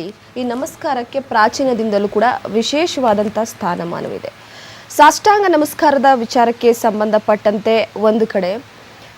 ಈ ನಮಸ್ಕಾರಕ್ಕೆ ಪ್ರಾಚೀನದಿಂದಲೂ ಕೂಡ ವಿಶೇಷವಾದಂತಹ ಸ್ಥಾನಮಾನವಿದೆ. ಸಾಷ್ಟಾಂಗ ನಮಸ್ಕಾರದ ವಿಚಾರಕ್ಕೆ ಸಂಬಂಧಪಟ್ಟಂತೆ ಒಂದು ಕಡೆ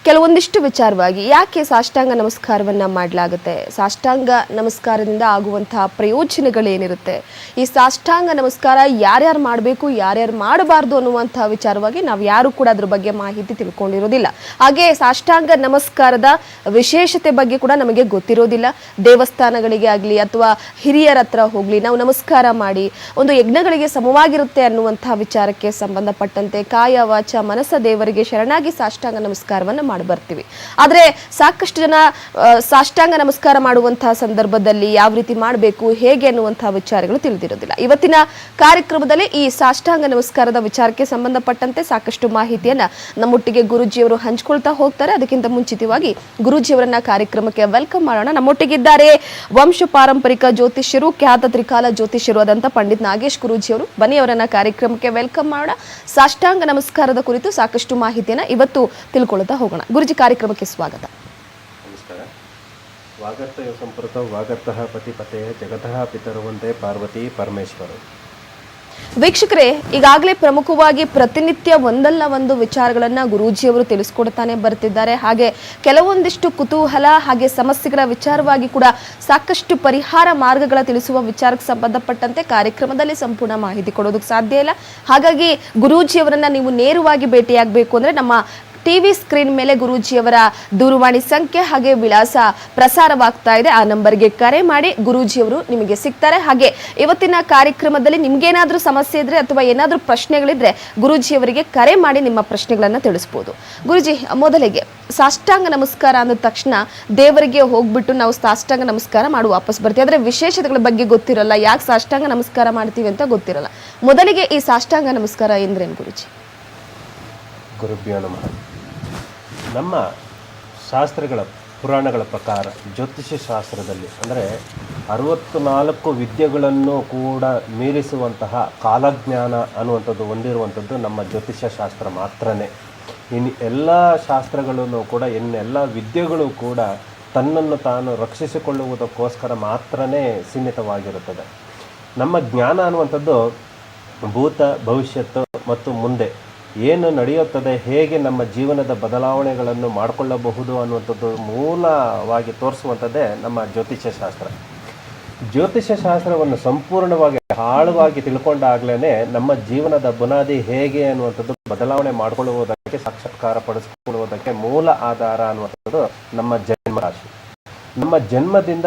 ಕೆಲವೊಂದಿಷ್ಟು ವಿಚಾರವಾಗಿ ಯಾಕೆ ಸಾಷ್ಟಾಂಗ ನಮಸ್ಕಾರವನ್ನ ಮಾಡಲಾಗುತ್ತೆ? ಸಾಷ್ಟಾಂಗ ನಮಸ್ಕಾರದಿಂದ ಆಗುವಂತಹ ಪ್ರಯೋಜನಗಳೇನಿರುತ್ತೆ? ಈ ಸಾಷ್ಟಾಂಗ ನಮಸ್ಕಾರ ಯಾರ್ಯಾರು ಮಾಡಬೇಕು, ಯಾರ್ಯಾರು ಮಾಡಬಾರ್ದು ಅನ್ನುವಂತಹ ವಿಚಾರವಾಗಿ ನಾವು ಯಾರು ಕೂಡ ಅದ್ರ ಬಗ್ಗೆ ಮಾಹಿತಿ ತಿಳ್ಕೊಂಡಿರೋದಿಲ್ಲ. ಹಾಗೆ ಸಾಷ್ಟಾಂಗ ನಮಸ್ಕಾರದ ವಿಶೇಷತೆ ಬಗ್ಗೆ ಕೂಡ ನಮಗೆ ಗೊತ್ತಿರೋದಿಲ್ಲ. ದೇವಸ್ಥಾನಗಳಿಗೆ ಆಗಲಿ ಅಥವಾ ಹಿರಿಯರ ಹತ್ರ ಹೋಗಲಿ, ನಾವು ನಮಸ್ಕಾರ ಮಾಡಿ, ಒಂದು ಯಜ್ಞಗಳಿಗೆ ಸಮವಾಗಿರುತ್ತೆ ಅನ್ನುವಂತಹ ವಿಚಾರಕ್ಕೆ ಸಂಬಂಧಪಟ್ಟಂತೆ ಕಾಯ ವಾಚ ಮನಸ್ಸ ದೇವರಿಗೆ ಶರಣಾಗಿ ಸಾಷ್ಟಾಂಗ ನಮಸ್ಕಾರವನ್ನು ಬರ್ತೀವಿ. ಆದರೆ ಸಾಕಷ್ಟು ಜನ ಸಾಷ್ಟಾಂಗ ನಮಸ್ಕಾರ ಮಾಡುವಂತಹ ಸಂದರ್ಭದಲ್ಲಿ ಯಾವ ರೀತಿ ಮಾಡಬೇಕು, ಹೇಗೆ ಅನ್ನುವಂತಹ ವಿಚಾರಗಳು ತಿಳಿದಿರೋದಿಲ್ಲ. ಇವತ್ತಿನ ಕಾರ್ಯಕ್ರಮದಲ್ಲಿ ಈ ಸಾಷ್ಟಾಂಗ ನಮಸ್ಕಾರದ ವಿಚಾರಕ್ಕೆ ಸಂಬಂಧಪಟ್ಟಂತೆ ಸಾಕಷ್ಟು ಮಾಹಿತಿಯನ್ನ ನಮ್ಮೊಟ್ಟಿಗೆ ಗುರುಜಿಯವರು ಹಂಚಿಕೊಳ್ತಾ ಹೋಗ್ತಾರೆ. ಅದಕ್ಕಿಂತ ಮುಂಚಿತವಾಗಿ ಗುರುಜಿಯವರನ್ನ ಕಾರ್ಯಕ್ರಮಕ್ಕೆ ವೆಲ್ಕಮ್ ಮಾಡೋಣ. ನಮ್ಮೊಟ್ಟಿಗಿದ್ದಾರೆ ವಂಶ ಪಾರಂಪರಿಕ ಜ್ಯೋತಿಷ್ಯರು, ಖ್ಯಾತ ತ್ರಿಕಾಲ ಜ್ಯೋತಿಷ್ಯರು ಆದಂತ ಪಂಡಿತ್ ನಾಗೇಶ್ ಗುರುಜಿಯವರು. ಬನ್ನಿ ಅವರನ್ನ ಕಾರ್ಯಕ್ರಮಕ್ಕೆ ವೆಲ್ಕಮ್ ಮಾಡೋಣ. ಸಾಷ್ಟಾಂಗ ನಮಸ್ಕಾರದ ಕುರಿತು ಸಾಕಷ್ಟು ಮಾಹಿತಿಯನ್ನ ಇವತ್ತು ತಿಳ್ಕೊಳ್ತಾ ಹೋಗೋಣ. ಗುರುಜಿ ಕಾರ್ಯಕ್ರಮಕ್ಕೆ ಸ್ವಾಗತ. ನಮಸ್ಕಾರ. ಸಂಪೃತ ಜಗತಃ ಪಿತರುವಂತೆ ಪಾರ್ವತಿ ಪರಮೇಶ್ವರು. ವೀಕ್ಷಕರೇ ಈಗಾಗಲೇ ಪ್ರಮುಖವಾಗಿ ಪ್ರತಿನಿತ್ಯ ಒಂದಲ್ಲ ಒಂದು ವಿಚಾರಗಳನ್ನ ಗುರೂಜಿಯವರು ತಿಳಿಸ್ಕೊಡ್ತಾನೆ ಬರ್ತಿದ್ದಾರೆ. ಹಾಗೆ ಕೆಲವೊಂದಿಷ್ಟು ಕುತೂಹಲ ಹಾಗೆ ಸಮಸ್ಯೆಗಳ ವಿಚಾರವಾಗಿ ಕೂಡ ಸಾಕಷ್ಟು ಪರಿಹಾರ ಮಾರ್ಗಗಳ ತಿಳಿಸುವ ವಿಚಾರಕ್ಕೆ ಸಂಬಂಧಪಟ್ಟಂತೆ ಕಾರ್ಯಕ್ರಮದಲ್ಲಿ ಸಂಪೂರ್ಣ ಮಾಹಿತಿ ಕೊಡೋದಕ್ಕೆ ಸಾಧ್ಯ ಇಲ್ಲ. ಹಾಗಾಗಿ ಗುರೂಜಿಯವರನ್ನ ನೀವು ನೇರವಾಗಿ ಭೇಟಿಯಾಗಬೇಕು ಅಂದ್ರೆ ನಮ್ಮ ಟಿವಿ ಸ್ಕ್ರೀನ್ ಮೇಲೆ ಗುರೂಜಿಯವರ ದೂರವಾಣಿ ಸಂಖ್ಯೆ ಹಾಗೆ ವಿಳಾಸ ಪ್ರಸಾರವಾಗ್ತಾ ಇದೆ. ಆ ನಂಬರ್ಗೆ ಕರೆ ಮಾಡಿ ಗುರೂಜಿಯವರು ನಿಮಗೆ ಸಿಗ್ತಾರೆ. ಹಾಗೆ ಇವತ್ತಿನ ಕಾರ್ಯಕ್ರಮದಲ್ಲಿ ನಿಮ್ಗೇನಾದ್ರೂ ಸಮಸ್ಯೆ ಇದ್ರೆ ಅಥವಾ ಏನಾದ್ರೂ ಪ್ರಶ್ನೆಗಳಿದ್ರೆ ಗುರೂಜಿಯವರಿಗೆ ಕರೆ ಮಾಡಿ ನಿಮ್ಮ ಪ್ರಶ್ನೆಗಳನ್ನ ತಿಳಿಸ್ಬೋದು. ಗುರುಜಿ, ಮೊದಲಿಗೆ ಸಾಷ್ಟಾಂಗ ನಮಸ್ಕಾರ ಅಂದ ತಕ್ಷಣ ದೇವರಿಗೆ ಹೋಗ್ಬಿಟ್ಟು ನಾವು ಸಾಷ್ಟಾಂಗ ನಮಸ್ಕಾರ ಮಾಡಿ ವಾಪಸ್ ಬರ್ತೀವಿ. ಆದರೆ ವಿಶೇಷತೆಗಳ ಬಗ್ಗೆ ಗೊತ್ತಿರಲ್ಲ. ಯಾಕೆ ಸಾಷ್ಟಾಂಗ ನಮಸ್ಕಾರ ಮಾಡ್ತೀವಿ ಅಂತ ಗೊತ್ತಿರಲ್ಲ. ಮೊದಲಿಗೆ ಈ ಸಾಷ್ಟಾಂಗ ನಮಸ್ಕಾರ ಎಂದ್ರೇನು ಗುರುಜಿ? ಗುರುಭ್ಯೋ ನಮಃ. ನಮ್ಮ ಶಾಸ್ತ್ರಗಳ ಪುರಾಣಗಳ ಪ್ರಕಾರ ಜ್ಯೋತಿಷ್ಯ ಶಾಸ್ತ್ರದಲ್ಲಿ ಅಂದರೆ ಅರವತ್ತು ನಾಲ್ಕು ವಿದ್ಯೆಗಳನ್ನು ಕೂಡ ಮೀರಿಸುವಂತಹ ಕಾಲಜ್ಞಾನ ಅನ್ನುವಂಥದ್ದು ಹೊಂದಿರುವಂಥದ್ದು ನಮ್ಮ ಜ್ಯೋತಿಷ್ಯ ಶಾಸ್ತ್ರ ಮಾತ್ರನೇ. ಇನ್ನು ಎಲ್ಲ ಶಾಸ್ತ್ರಗಳನ್ನು ಕೂಡ ಇನ್ನೆಲ್ಲ ವಿದ್ಯೆಗಳು ಕೂಡ ತನ್ನನ್ನು ತಾನು ರಕ್ಷಿಸಿಕೊಳ್ಳುವುದಕ್ಕೋಸ್ಕರ ಮಾತ್ರನೇ ಸೀಮಿತವಾಗಿರುತ್ತದೆ. ನಮ್ಮ ಜ್ಞಾನ ಅನ್ನುವಂಥದ್ದು ಭೂತ, ಭವಿಷ್ಯತ್ತು ಮತ್ತು ಮುಂದೆ. ಏನು ನಡೆಯುತ್ತದೆ, ಹೇಗೆ ನಮ್ಮ ಜೀವನದ ಬದಲಾವಣೆಗಳನ್ನು ಮಾಡಿಕೊಳ್ಳಬಹುದು ಅನ್ನುವಂಥದ್ದು ಮೂಲವಾಗಿ ತೋರಿಸುವಂಥದ್ದೇ ನಮ್ಮ ಜ್ಯೋತಿಷ್ಯ ಶಾಸ್ತ್ರ. ಜ್ಯೋತಿಷ್ಯ ಶಾಸ್ತ್ರವನ್ನು ಸಂಪೂರ್ಣವಾಗಿ ಆಳವಾಗಿ ತಿಳ್ಕೊಂಡಾಗ್ಲೇ ನಮ್ಮ ಜೀವನದ ಬುನಾದಿ ಹೇಗೆ ಅನ್ನುವಂಥದ್ದು ಬದಲಾವಣೆ ಮಾಡಿಕೊಳ್ಳುವುದಕ್ಕೆ, ಸಾಕ್ಷಾತ್ಕಾರ ಪಡಿಸಿಕೊಳ್ಳುವುದಕ್ಕೆ ಮೂಲ ಆಧಾರ ಅನ್ನುವಂಥದ್ದು ನಮ್ಮ ಜನ್ಮ ರಾಶಿ. ನಮ್ಮ ಜನ್ಮದಿಂದ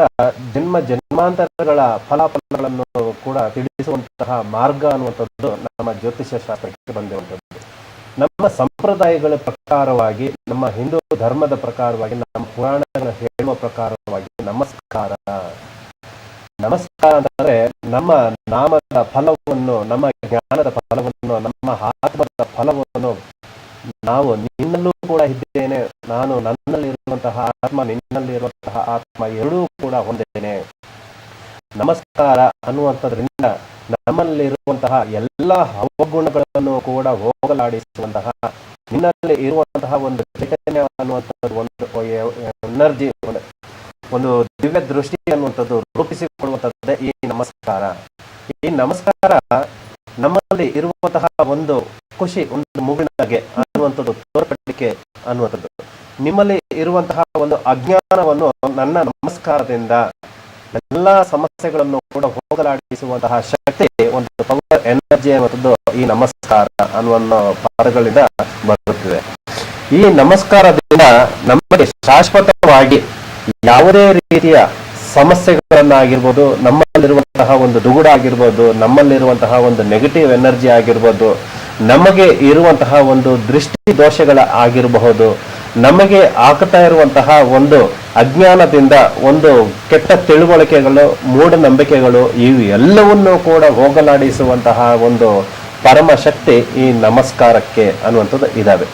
ಜನ್ಮ ಜನ್ಮಾಂತರಗಳ ಫಲಾಫಲಗಳನ್ನು ಕೂಡ ತಿಳಿಸುವಂತಹ ಮಾರ್ಗ ಅನ್ನುವಂಥದ್ದು ನಮ್ಮ ಜ್ಯೋತಿಷ್ಯ ಶಾಸ್ತ್ರಕ್ಕೆ ಬಂದಿರುವಂಥದ್ದು. ನಮ್ಮ ಸಂಪ್ರದಾಯಗಳ ಪ್ರಕಾರವಾಗಿ, ನಮ್ಮ ಹಿಂದೂ ಧರ್ಮದ ಪ್ರಕಾರವಾಗಿ, ನಮ್ಮ ಪುರಾಣಗಳ ಹೇಳುವ ಪ್ರಕಾರವಾಗಿ ನಮಸ್ಕಾರ. ನಮಸ್ಕಾರ ಅಂತಂದ್ರೆ ನಮ್ಮ ನಾಮದ ಫಲವನ್ನು, ನಮ್ಮ ಜ್ಞಾನದ ಫಲವನ್ನು, ನಮ್ಮ ಆತ್ಮದ ಫಲವನ್ನು ನಾವು ನಿನ್ನಲ್ಲೂ ಕೂಡ ಇದ್ದೇನೆ. ನಾನು ನನ್ನಲ್ಲಿರುವಂತಹ ಆತ್ಮ, ನಿನ್ನಲ್ಲಿರುವಂತಹ ಆತ್ಮ ಎರಡೂ ಕೂಡ ಹೊಂದಿದ್ದೇನೆ. ನಮಸ್ಕಾರ ಅನ್ನುವಂಥದ್ರಿಂದ ನಮ್ಮಲ್ಲಿರುವಂತಹ ಎಲ್ಲ ಅವಗುಣಗಳನ್ನು ಕೂಡ ಹೋಗಲಾಡಿಸುವಂತಹ, ನಿನ್ನಲ್ಲಿ ಇರುವಂತಹ ಒಂದು ಚೈತನ್ಯ ಅನ್ನುವಂಥದ್ದು ಒಂದು ಎನರ್ಜಿ, ಒಂದು ದಿವ್ಯ ದೃಷ್ಟಿ ಅನ್ನುವಂಥದ್ದು ರೂಪಿಸಿಕೊಳ್ಳುವಂಥದ್ದೇ ಈ ನಮಸ್ಕಾರ. ಈ ನಮಸ್ಕಾರ ನಮ್ಮಲ್ಲಿ ಇರುವಂತಹ ಒಂದು ಖುಷಿ, ಒಂದು ಮುಗಿನಗೆ ಅನ್ನುವಂಥದ್ದು ತೋರ್ಪಡಿಕೆ ಅನ್ನುವಂಥದ್ದು. ನಿಮ್ಮಲ್ಲಿ ಇರುವಂತಹ ಒಂದು ಅಜ್ಞಾನವನ್ನು ನನ್ನ ನಮಸ್ಕಾರದಿಂದ ಎಲ್ಲ ಸಮಸ್ಯೆಗಳನ್ನು ಕೂಡ ಹೋಗಲಾಡಿಸುವಂತಹ ಶಕ್ತಿ, ಒಂದು ಪವರ್ ಎನರ್ಜಿ ಅನ್ನುವಂಥದ್ದು ಈ ನಮಸ್ಕಾರ ಅನ್ನುವ ಪದಗಳಿಂದ ಬರುತ್ತಿದೆ. ಈ ನಮಸ್ಕಾರದಿಂದ ನಮಗೆ ಶಾಶ್ವತವಾಗಿ ಯಾವುದೇ ರೀತಿಯ ಸಮಸ್ಯೆಗಳನ್ನಾಗಿರ್ಬೋದು, ನಮ್ಮಲ್ಲಿರುವಂತಹ ಒಂದು ದುಗುಡ ಆಗಿರ್ಬೋದು ನಮ್ಮಲ್ಲಿರುವಂತಹ ಒಂದು ನೆಗೆಟಿವ್ ಎನರ್ಜಿ ಆಗಿರ್ಬೋದು, ನಮಗೆ ಇರುವಂತಹ ಒಂದು ದೃಷ್ಟಿ ದೋಷಗಳ ಆಗಿರಬಹುದು ನಮಗೆ ಆಗ್ತಾ ಇರುವಂತಹ ಒಂದು ಅಜ್ಞಾನದಿಂದ ಒಂದು ಕೆಟ್ಟ ತಿಳುವಳಿಕೆಗಳು ಮೂಢನಂಬಿಕೆಗಳು ಇವು ಎಲ್ಲವನ್ನೂ ಕೂಡ ಹೋಗಲಾಡಿಸುವಂತಹ ಒಂದು ಪರಮಶಕ್ತಿ ಈ ನಮಸ್ಕಾರಕ್ಕೆ ಅನ್ನುವಂಥದ್ದು ಇದಾವೆ.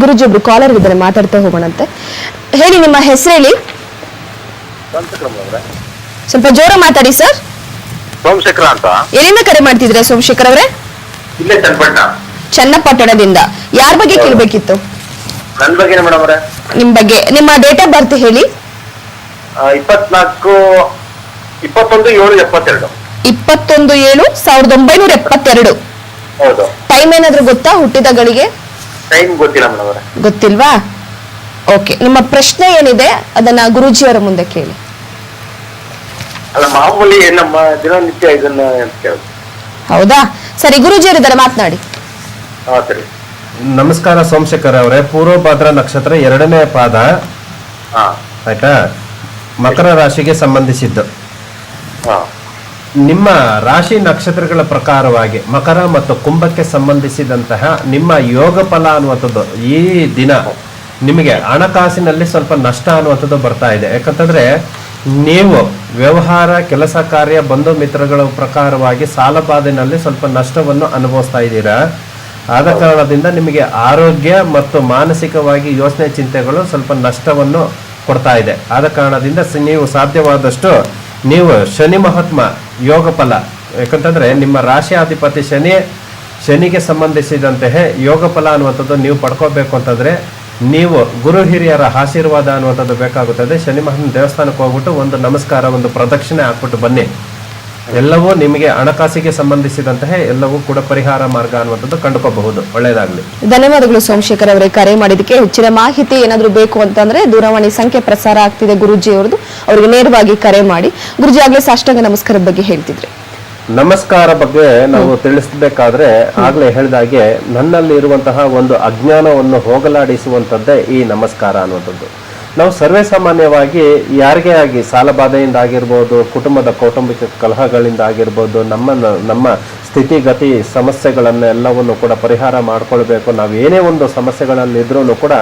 ಗುರುಜಿ ಒಬ್ರು ಕಾಲರ್ ಇದ್ದಾರೆ ಮಾತಾಡ್ತಾ ಹೋಗೋಣಂತೆ. ಹೇಳಿ ನಿಮ್ಮ ಹೆಸರು ಹೇಳಿ ಸ್ವಲ್ಪ ಜೋರ ಮಾತಾಡಿ ಸರ್ ಸೋಮಶೇಖರ ಅಂತ. ಎಲ್ಲಿಂದ ಕರೆ ಮಾಡ್ತಿದ್ರೆ ಸೋಮಶೇಖರ್ ಅವರೇ? ಇಲ್ಲೇ ಚನ್ನಪಟ್ಟಣ. ಚನ್ನಪಟ್ಟಣದಿಂದ. ಯಾರ ಬಗ್ಗೆ ಕೇಳಬೇಕಿತ್ತು? ನನ್ ಬಗ್ಗೆನೇ ಮೇಡಮ್ ಅವರ. ನಿಮ್ ಬಗ್ಗೆ ನಿಮ್ಮ ಡೇಟ್ ಆಫ್ ಬರ್ತ್ ಹೇಳಿ. ಇಪ್ಪತ್ನಾಲ್ಕು ಇಪ್ಪತ್ತೊಂದು ಏಳು ಎಪ್ಪತ್ತೆರಡು. ಇಪ್ಪತ್ತೊಂದು ಏಳು ಸಾವಿರದ ಒಂಬೈನೂರ ಎಪ್ಪತ್ತೆರಡು. ಹೌದು. ಟೈಮ್ ಏನಾದ್ರೂ ಗೊತ್ತಾ ಹುಟ್ಟಿದ ಗಳಿಗೆ? ಟೈಮ್ ಗೊತ್ತಿಲ್ಲ ಮೇಡಮ್ ಅವರೇ. ಗೊತ್ತಿಲ್ವಾ? ಓಕೆ ನಿಮ್ಮ ಪ್ರಶ್ನೆ ಏನಿದೆ ಅದನ್ನ ಗುರೂಜಿಯವರ ಮುಂದೆ ಕೇಳಿ. ಅಲ್ಲ ಮಾಮೂಲಿ ನಮ್ಮ ದಿನನಿತ್ಯ ಇದನ್ನ ಹೌದಾ? ಸರಿ ಗುರೂಜಿಯವರಿದ್ದಾರೆ ಮಾತನಾಡಿ. ಹಾ ಸರಿ. ನಮಸ್ಕಾರ ಸೋಮಶೇಖರ್ ಅವರೇ ಪೂರ್ವಭಾದ್ರ ನಕ್ಷತ್ರ ಎರಡನೇ ಪಾದ. ಆಯ್ತಾ? ಮಕರ ರಾಶಿಗೆ ಸಂಬಂಧಿಸಿದ್ದು. ನಿಮ್ಮ ರಾಶಿ ನಕ್ಷತ್ರಗಳ ಪ್ರಕಾರವಾಗಿ ಮಕರ ಮತ್ತು ಕುಂಭಕ್ಕೆ ಸಂಬಂಧಿಸಿದಂತಹ ನಿಮ್ಮ ಯೋಗ ಫಲ ಅನ್ನುವಂಥದ್ದು ಈ ದಿನ ನಿಮಗೆ ಹಣಕಾಸಿನಲ್ಲಿ ಸ್ವಲ್ಪ ನಷ್ಟ ಅನ್ನುವಂಥದ್ದು ಬರ್ತಾ ಇದೆ. ಯಾಕಂತಂದ್ರೆ ನೀವು ವ್ಯವಹಾರ ಕೆಲಸ ಕಾರ್ಯ ಬಂಧು ಮಿತ್ರಗಳ ಪ್ರಕಾರವಾಗಿ ಸಾಲಬಾಧೆನಲ್ಲಿ ಸ್ವಲ್ಪ ನಷ್ಟವನ್ನು ಅನುಭವಿಸ್ತಾ ಇದ್ದೀರಾ? ಆದ ಕಾರಣದಿಂದ ನಿಮಗೆ ಆರೋಗ್ಯ ಮತ್ತು ಮಾನಸಿಕವಾಗಿ ಯೋಚನೆ ಚಿಂತೆಗಳು ಸ್ವಲ್ಪ ನಷ್ಟವನ್ನು ಕೊಡ್ತಾ ಇದೆ. ಆದ ಕಾರಣದಿಂದ ನೀವು ಸಾಧ್ಯವಾದಷ್ಟು ನೀವು ಶನಿ ಮಹಾತ್ಮ ಯೋಗ ಫಲ ಯಾಕಂತಂದ್ರೆ ನಿಮ್ಮ ರಾಶಿಯಾಧಿಪತಿ ಶನಿ, ಶನಿಗೆ ಸಂಬಂಧಿಸಿದಂತೆ ಯೋಗ ಫಲ ಅನ್ನುವಂಥದ್ದು ನೀವು ಪಡ್ಕೋಬೇಕು ಅಂತಂದ್ರೆ ನೀವು ಗುರು ಹಿರಿಯರ ಆಶೀರ್ವಾದ ಅನ್ನುವಂಥದ್ದು ಬೇಕಾಗುತ್ತದೆ. ಶನಿ ಮಹಾತ್ಮ ದೇವಸ್ಥಾನಕ್ಕೆ ಹೋಗ್ಬಿಟ್ಟು ಒಂದು ನಮಸ್ಕಾರ, ಒಂದು ಪ್ರದಕ್ಷಿಣೆ ಹಾಕ್ಬಿಟ್ಟು ಬನ್ನಿ. ಎಲ್ಲವೂ ನಿಮಗೆ ಹಣಕಾಸಿಗೆ ಸಂಬಂಧಿಸಿದಂತಹ ಎಲ್ಲವೂ ಕೂಡ ಪರಿಹಾರ ಮಾರ್ಗ ಅನ್ನುವಂಥದ್ದು ಕಂಡುಕೋಬಹುದು. ಒಳ್ಳೆಯದಾಗಲಿ. ಧನ್ಯವಾದಗಳು ಸೋಮಶೇಖರ್ ಅವರೇ. ಕರೆ ಮಾಡಿದಕ್ಕೆ ಹೆಚ್ಚಿನ ಮಾಹಿತಿ ಏನಾದರೂ ಬೇಕು ಅಂತಂದ್ರೆ ದೂರವಾಣಿ ಸಂಖ್ಯೆ ಪ್ರಸಾರ ಆಗ್ತಿದೆ ಗುರುಜಿ ಅವರದು ಅವರಿಗೆ ನೇರವಾಗಿ ಕರೆ ಮಾಡಿ. ಗುರುಜಿ ಆಗ್ಲೇ ಸಾಷ್ಟಾಂಗ ನಮಸ್ಕಾರದ ಬಗ್ಗೆ ಹೇಳ್ತಿದ್ರಿ. ನಮಸ್ಕಾರ ಬಗ್ಗೆ ನಾವು ತಿಳಿಸಬೇಕಾದ್ರೆ ಆಗ್ಲೇ ಹೇಳಿದಾಗೆ ನನ್ನಲ್ಲಿ ಇರುವಂತಹ ಒಂದು ಅಜ್ಞಾನವನ್ನು ಹೋಗಲಾಡಿಸುವಂತದ್ದೇ ಈ ನಮಸ್ಕಾರ ಅನ್ನುವಂಥದ್ದು. ನಾವು ಸರ್ವೇ ಸಾಮಾನ್ಯವಾಗಿ ಯಾರಿಗೇ ಆಗಿ ಸಾಲಬಾಧೆಯಿಂದ ಆಗಿರ್ಬೋದು, ಕುಟುಂಬದ ಕೌಟುಂಬಿಕ ಕಲಹಗಳಿಂದ ಆಗಿರ್ಬೋದು, ನಮ್ಮ ನಮ್ಮ ಸ್ಥಿತಿಗತಿ ಸಮಸ್ಯೆಗಳನ್ನೆಲ್ಲವನ್ನು ಕೂಡ ಪರಿಹಾರ ಮಾಡಿಕೊಳ್ಬೇಕು. ನಾವು ಏನೇ ಒಂದು ಸಮಸ್ಯೆಗಳಲ್ಲಿದ್ರೂ ಕೂಡ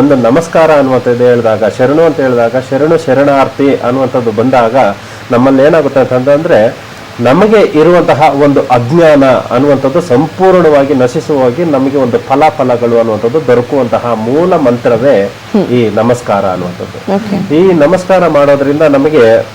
ಒಂದು ನಮಸ್ಕಾರ ಅನ್ನುವಂಥದ್ದು ಹೇಳಿದಾಗ, ಶರಣು ಅಂತ ಹೇಳಿದಾಗ, ಶರಣು ಶರಣಾರ್ಥಿ ಅನ್ನುವಂಥದ್ದು ಬಂದಾಗ ನಮ್ಮಲ್ಲಿ ಏನಾಗುತ್ತೆ ಅಂತಂದ್ರೆ ನಮಗೆ ಇರುವಂತಹ ಒಂದು ಅಜ್ಞಾನ ಅನ್ನುವಂಥದ್ದು ಸಂಪೂರ್ಣವಾಗಿ ನಶಿಸುವಾಗಿ ನಮಗೆ ಒಂದು ಫಲಾಫಲಗಳು ಅನ್ನುವಂಥದ್ದು ದೊರಕುವಂತಹ ಮೂಲ ಮಂತ್ರವೇ ಈ ನಮಸ್ಕಾರ ಅನ್ನುವಂಥದ್ದು. ಈ ನಮಸ್ಕಾರ ಮಾಡೋದ್ರಿಂದ ನಮಗೆ